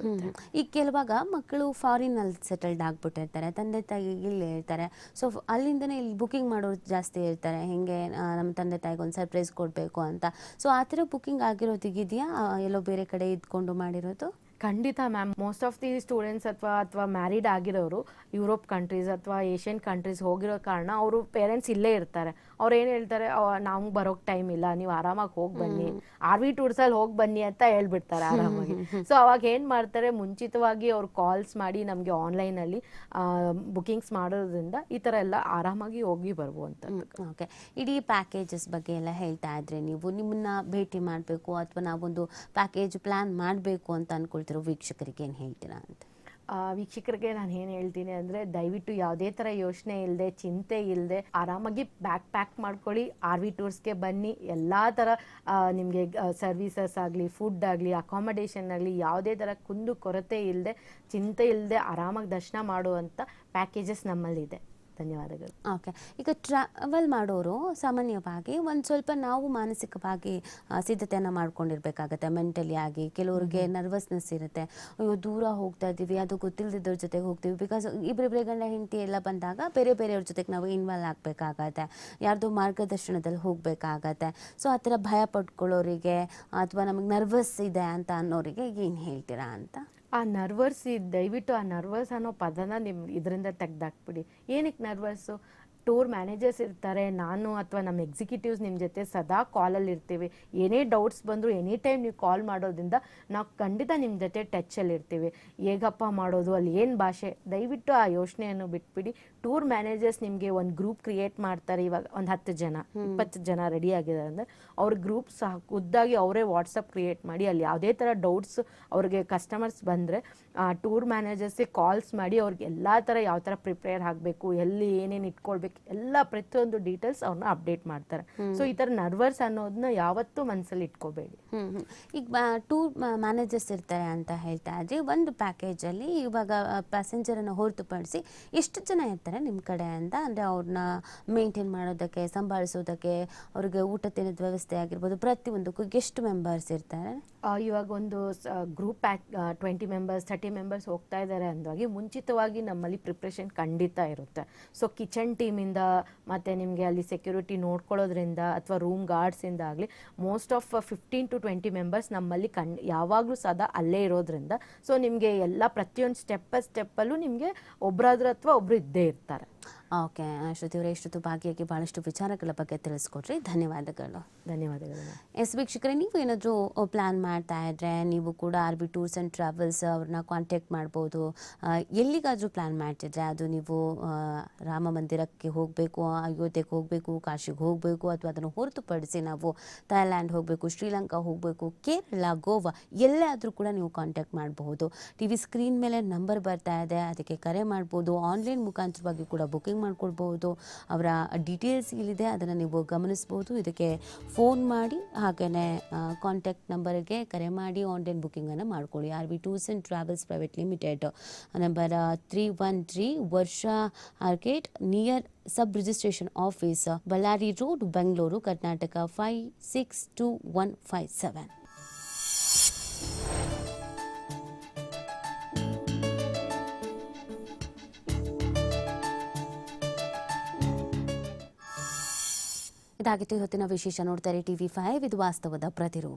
ಈಗ ಕೆಲವಾಗ ಮಕ್ಕಳು ಫಾರಿನಲ್ಲಿ ಸೆಟಲ್ಡ್ ಆಗಿಬಿಟ್ಟಿರ್ತಾರೆ ತಂದೆ ತಾಯಿ ಇಲ್ಲಿ ಇರ್ತಾರೆ ಸೊ ಅಲ್ಲಿಂದನೇ ಇಲ್ಲಿ ಬುಕ್ಕಿಂಗ್ ಮಾಡೋರು ಜಾಸ್ತಿ ಇರ್ತಾರೆ ಹೆಂಗೆ ನಮ್ಮ ತಂದೆ ತಾಯಿಗೆ ಒಂದು ಸರ್ಪ್ರೈಸ್ ಕೊಡಬೇಕು ಅಂತ. ಸೊ ಆ ಥರ ಬುಕ್ಕಿಂಗ್ ಆಗಿರೋದಿಗಿದೆಯಾ ಎಲ್ಲೋ ಬೇರೆ ಕಡೆ ಇದ್ಕೊಂಡು ಮಾಡಿರೋದು? ಖಂಡಿತ ma'am. Most of the students ಅಥವಾ ಅಥವಾ ಮ್ಯಾರಿಡ್ ಆಗಿರೋರು ಯುರೋಪ್ ಕಂಟ್ರೀಸ್ ಅಥವಾ ಏಷ್ಯನ್ ಕಂಟ್ರೀಸ್ ಹೋಗಿರೋ ಕಾರಣ ಅವರು ಪೇರೆಂಟ್ಸ್ ಇಲ್ಲೇ ಇರ್ತಾರೆ. ಅವ್ರು ಏನು ಹೇಳ್ತಾರೆ ನಮ್ಗೆ ಬರೋಕ್ ಟೈಮ್ ಇಲ್ಲ ನೀವು ಆರಾಮಾಗಿ ಹೋಗಿ ಬನ್ನಿ. ಆರ್ ವಿ ಟೂರ್ಸಲ್ಲಿ ಹೋಗಿ ಬನ್ನಿ ಅಂತ ಹೇಳ್ಬಿಡ್ತಾರೆ ಆರಾಮಾಗಿ. ಸೊ ಅವಾಗ ಏನು ಮಾಡ್ತಾರೆ ಮುಂಚಿತವಾಗಿ ಅವ್ರು ಕಾಲ್ಸ್ ಮಾಡಿ ನಮಗೆ ಆನ್ಲೈನಲ್ಲಿ ಬುಕಿಂಗ್ಸ್ ಮಾಡೋದ್ರಿಂದ ಈ ಥರ ಎಲ್ಲ ಆರಾಮಾಗಿ ಹೋಗಿ ಬರ್ಬೋವಂಥದ್ದು ಓಕೆ ಇಡೀ ಪ್ಯಾಕೇಜಸ್ ಬಗ್ಗೆ ಎಲ್ಲ ಹೇಳ್ತಾ ಇದ್ರೆ ನೀವು ನಿಮ್ಮನ್ನ ಭೇಟಿ ಮಾಡಬೇಕು ಅಥವಾ ನಾವೊಂದು ಪ್ಯಾಕೇಜ್ ಪ್ಲಾನ್ ಮಾಡಬೇಕು ಅಂತ ಅನ್ಕೊಳ್ತಿರೋ ವೀಕ್ಷಕರಿಗೆ ಏನು ಹೇಳ್ತೀರಾ ಅಂತ? ವೀಕ್ಷಕರಿಗೆ ನಾನು ಏನು ಹೇಳ್ತೀನಿ ಅಂದರೆ ದಯವಿಟ್ಟು ಯಾವುದೇ ಥರ ಯೋಚನೆ ಇಲ್ಲದೆ ಚಿಂತೆ ಇಲ್ಲದೆ ಆರಾಮಾಗಿ ಬ್ಯಾಕ್ ಪ್ಯಾಕ್ ಮಾಡ್ಕೊಳ್ಳಿ. ಆರ್ ವಿ ಟೂರ್ಸ್ಗೆ ಬನ್ನಿ. ಎಲ್ಲ ಥರ ನಿಮಗೆ ಸರ್ವೀಸಸ್ ಆಗಲಿ ಫುಡ್ ಆಗಲಿ ಅಕಾಮಡೇಷನ್ ಆಗಲಿ ಯಾವುದೇ ಥರ ಕುಂದು ಕೊರತೆ ಇಲ್ಲದೆ ಚಿಂತೆ ಇಲ್ಲದೆ ಆರಾಮಾಗಿ ದರ್ಶನ ಮಾಡುವಂಥ ಪ್ಯಾಕೇಜಸ್ ನಮ್ಮಲ್ಲಿದೆ. ಧನ್ಯವಾದಗಳು. ಓಕೆ. ಈಗ ಟ್ರಾವೆಲ್ ಮಾಡೋರು ಸಾಮಾನ್ಯವಾಗಿ ಒಂದು ಸ್ವಲ್ಪ ನಾವು ಮಾನಸಿಕವಾಗಿ ಸಿದ್ಧತೆಯನ್ನು ಮಾಡ್ಕೊಂಡಿರ್ಬೇಕಾಗತ್ತೆ. ಮೆಂಟಲಿ ಆಗಿ ಕೆಲವರಿಗೆ ನರ್ವಸ್ನೆಸ್ ಇರುತ್ತೆ. ಅಯ್ಯೋ ದೂರ ಹೋಗ್ತಾ ಇದ್ದೀವಿ ಅದು ಗೊತ್ತಿಲ್ಲದಿದ್ದವ್ರ ಜೊತೆಗೆ ಹೋಗ್ತೀವಿ. ಬಿಕಾಸ್ ಇಬ್ಬರಿಬ್ಬರೇ ಗಂಡ ಹೆಂಡತಿ ಎಲ್ಲ ಬಂದಾಗ ಬೇರೆ ಬೇರೆಯವ್ರ ಜೊತೆಗೆ ನಾವು ಇನ್ವಾಲ್ವ್ ಆಗಬೇಕಾಗತ್ತೆ. ಯಾರ್ದೋ ಮಾರ್ಗದರ್ಶನದಲ್ಲಿ ಹೋಗಬೇಕಾಗತ್ತೆ. ಸೊ ಆ ಥರ ಭಯ ಪಡ್ಕೊಳ್ಳೋರಿಗೆ ಅಥವಾ ನಮಗೆ ನರ್ವಸ್ ಇದೆ ಅಂತ ಅನ್ನೋರಿಗೆ ಏನು ಹೇಳ್ತೀರಾ ಅಂತ? ಆ ನರ್ವಸ್ ದಯವಿಟ್ಟು ಆ ನರ್ವಸ್ ಅನ್ನೋ ಪದನ ನಿಮ್ಮ ಇದರಿಂದ ತೆಗ್ದಾಕ್ಬಿಡಿ. ಏನಕ್ಕೆ ನರ್ವಸ್ಸು ಟೂರ್ ಮ್ಯಾನೇಜರ್ಸ್ ಇರ್ತಾರೆ ನಾನು ಅಥವಾ ನಮ್ಮ ಎಕ್ಸಿಕ್ಯೂಟಿವ್ಸ್ ನಿಮ್ಮ ಜೊತೆ ಸದಾ ಕಾಲಲ್ಲಿ ಇರ್ತೀವಿ. ಏನೇ ಡೌಟ್ಸ್ ಬಂದರೂ ಎನಿ ಟೈಮ್ ನೀವು ಕಾಲ್ ಮಾಡೋದ್ರಿಂದ ನಾವು ಖಂಡಿತ ನಿಮ್ಮ ಜೊತೆ ಟಚ್ಚಲ್ಲಿ ಇರ್ತೀವಿ. ಹೇಗಪ್ಪ ಮಾಡೋದು ಅಲ್ಲಿ ಏನು ಭಾಷೆ? ದಯವಿಟ್ಟು ಆ ಯೋಚನೆಯನ್ನು ಬಿಟ್ಬಿಡಿ. ಟೂರ್ ಮ್ಯಾನೇಜರ್ಸ್ ನಿಮಗೆ ಒಂದು ಗ್ರೂಪ್ ಕ್ರಿಯೇಟ್ ಮಾಡ್ತಾರೆ ಇವಾಗ ಒಂದು ಹತ್ತು ಜನ ಇಪ್ಪತ್ತು ಜನ ರೆಡಿ ಆಗಿದ್ದಾರೆ ಅಂದರೆ ಅವ್ರ ಗ್ರೂಪ್ ಸಹ ಖುದ್ದಾಗಿ ಅವರೇ ವಾಟ್ಸಪ್ ಕ್ರಿಯೇಟ್ ಮಾಡಿ ಅಲ್ಲಿ ಯಾವುದೇ ಥರ ಡೌಟ್ಸ್ ಅವ್ರಿಗೆ ಕಸ್ಟಮರ್ಸ್ ಬಂದರೆ ಟೂರ್ ಮ್ಯಾನೇಜರ್ಸಿಗೆ ಕಾಲ್ಸ್ ಮಾಡಿ ಅವ್ರಿಗೆ ಎಲ್ಲ ಥರ ಯಾವ ಥರ ಪ್ರಿಪೇರ್ ಆಗಬೇಕು ಎಲ್ಲಿ ಏನೇನು ಇಟ್ಕೊಳ್ಬೇಕು ಎಲ್ಲ ಪ್ರತಿಯೊಂದು ಡೀಟೇಲ್ಸ್ ಅವ್ರನ್ನ ಅಪ್ಡೇಟ್ ಮಾಡ್ತಾರೆ. ಸೊ ಈ ಥರ ನರ್ವಸ್ ಅನ್ನೋದನ್ನ ಯಾವತ್ತೂ ಮನಸ್ಸಲ್ಲಿ ಇಟ್ಕೋಬೇಡಿ. ಈಗ ಟೂರ್ ಮ್ಯಾನೇಜರ್ಸ್ ಇರ್ತಾರೆ ಅಂತ ಹೇಳ್ತಾ ಇದ್ರಿ. ಒಂದು ಪ್ಯಾಕೇಜಲ್ಲಿ ಇವಾಗ ಪ್ಯಾಸೆಂಜರನ್ನು ಹೊರತುಪಡಿಸಿ ಎಷ್ಟು ಜನ ಇರ್ತಾರೆ ನಿಮ್ಮ ಕಡೆ ಅಂತ? ಅಂದ್ರೆ ಅವ್ರನ್ನ ಮೇಂಟೈನ್ ಮಾಡೋದಕ್ಕೆ, ಸಂಭಾಳಿಸೋದಕ್ಕೆ, ಅವ್ರಿಗೆ ಊಟ ತಿನ್ನೋದು ವ್ಯವಸ್ಥೆ ಆಗಿರ್ಬೋದು, ಪ್ರತಿಯೊಂದಕ್ಕೂ ಎಷ್ಟು ಮೆಂಬರ್ಸ್ ಇರ್ತಾರೆ? ಇವಾಗ ಒಂದು group pack twenty members thirty members ಹೋಗ್ತಾ ಇದ್ದಾರೆ ಅಂದಾಗಿ ಮುಂಚಿತವಾಗಿ ನಮ್ಮಲ್ಲಿ ಪ್ರಿಪ್ರೇಷನ್ ಖಂಡಿತ ಇರುತ್ತೆ. ಸೊ ಕಿಚನ್ ಟೀಮಿಂದ ಮತ್ತು ನಿಮಗೆ ಅಲ್ಲಿ ಸೆಕ್ಯೂರಿಟಿ ನೋಡ್ಕೊಳ್ಳೋದ್ರಿಂದ ಅಥವಾ ರೂಮ್ ಗಾರ್ಡ್ಸಿಂದ ಆಗಲಿ most of fifteen to twenty members ನಮ್ಮಲ್ಲಿ ಕಣ್ ಯಾವಾಗಲೂ ಸದಾ ಅಲ್ಲೇ ಇರೋದ್ರಿಂದ ಸೊ ನಿಮಗೆ ಎಲ್ಲ ಪ್ರತಿಯೊಂದು ಸ್ಟೆಪ್ ಸ್ಟೆಪ್ಪಲ್ಲೂ ನಿಮಗೆ ಒಬ್ಬರಾದ್ರೂ ಅಥವಾ ಒಬ್ಬರು ಇದ್ದೇ ಇರ್ತಾರೆ. ಓಕೆ ಶ್ರುತಿ ಅವರೇ ಇಷ್ಟೊತ್ತು ಭಾಗಿಯಾಗಿ ಭಾಳಷ್ಟು ವಿಚಾರಗಳ ಬಗ್ಗೆ ತಿಳಿಸ್ಕೊಟ್ರಿ. ಧನ್ಯವಾದಗಳು. ಧನ್ಯವಾದಗಳು ಎಸ್ ವೀಕ್ಷಕರೇ ನೀವು ಏನಾದರೂ ಪ್ಲ್ಯಾನ್ ಮಾಡ್ತಾ ಇದ್ರೆ ನೀವು ಕೂಡ R B tours and travels ಅವ್ರನ್ನ ಕಾಂಟ್ಯಾಕ್ಟ್ ಮಾಡ್ಬೋದು. ಎಲ್ಲಿಗಾದರೂ ಪ್ಲ್ಯಾನ್ ಮಾಡ್ತಿದ್ರೆ ಅದು ನೀವು ರಾಮ ಮಂದಿರಕ್ಕೆ ಹೋಗಬೇಕು ಅಯೋಧ್ಯೆಗೆ ಹೋಗಬೇಕು ಕಾಶಿಗೆ ಹೋಗಬೇಕು ಅಥವಾ ಅದನ್ನು ಹೊರತುಪಡಿಸಿ ನಾವು ಥೈಲ್ಯಾಂಡ್ ಹೋಗಬೇಕು ಶ್ರೀಲಂಕಾ ಹೋಗಬೇಕು ಕೇರಳ ಗೋವಾ ಎಲ್ಲೇ ಆದರೂ ಕೂಡ ನೀವು ಕಾಂಟ್ಯಾಕ್ಟ್ ಮಾಡಬಹುದು ಟಿ ವಿ ಸ್ಕ್ರೀನ್ ಮೇಲೆ ನಂಬರ್ ಬರ್ತಾ ಇದೆ ಅದಕ್ಕೆ ಕರೆ ಮಾಡ್ಬೋದು. ಆನ್ಲೈನ್ ಮುಖಾಂತರವಾಗಿ ಕೂಡ ಬುಕಿಂಗ್ ಮಾಡ್ಕೊಳ್ಬಹುದು ಅವರ ಡೀಟೇಲ್ಸ್ ಇಲ್ಲಿದೆ, ಅದನ್ನು ನೀವು ಗಮನಿಸ್ಬೋದು. ಇದಕ್ಕೆ ಫೋನ್ ಮಾಡಿ ಹಾಗೆಯೇ ಕಾಂಟ್ಯಾಕ್ಟ್ ನಂಬರ್ಗೆ ಕರೆ ಮಾಡಿ ಆನ್ಲೈನ್ ಬುಕ್ಕಿಂಗನ್ನು ಮಾಡ್ಕೊಳ್ಳಿ. R V tours and travels private limited number three one three Varsha arcade near sub registration office Ballari road Bengaluru Karnataka five six two one five seven ಇದಾಗಿತ್ತು ಇವತ್ತಿನ ವಿಶೇಷ ನೋಡ್ತಾರೆ ಟಿವಿ ಫೈವ್. ಇದು ವಾಸ್ತವದ ಪ್ರತಿರೂಪ.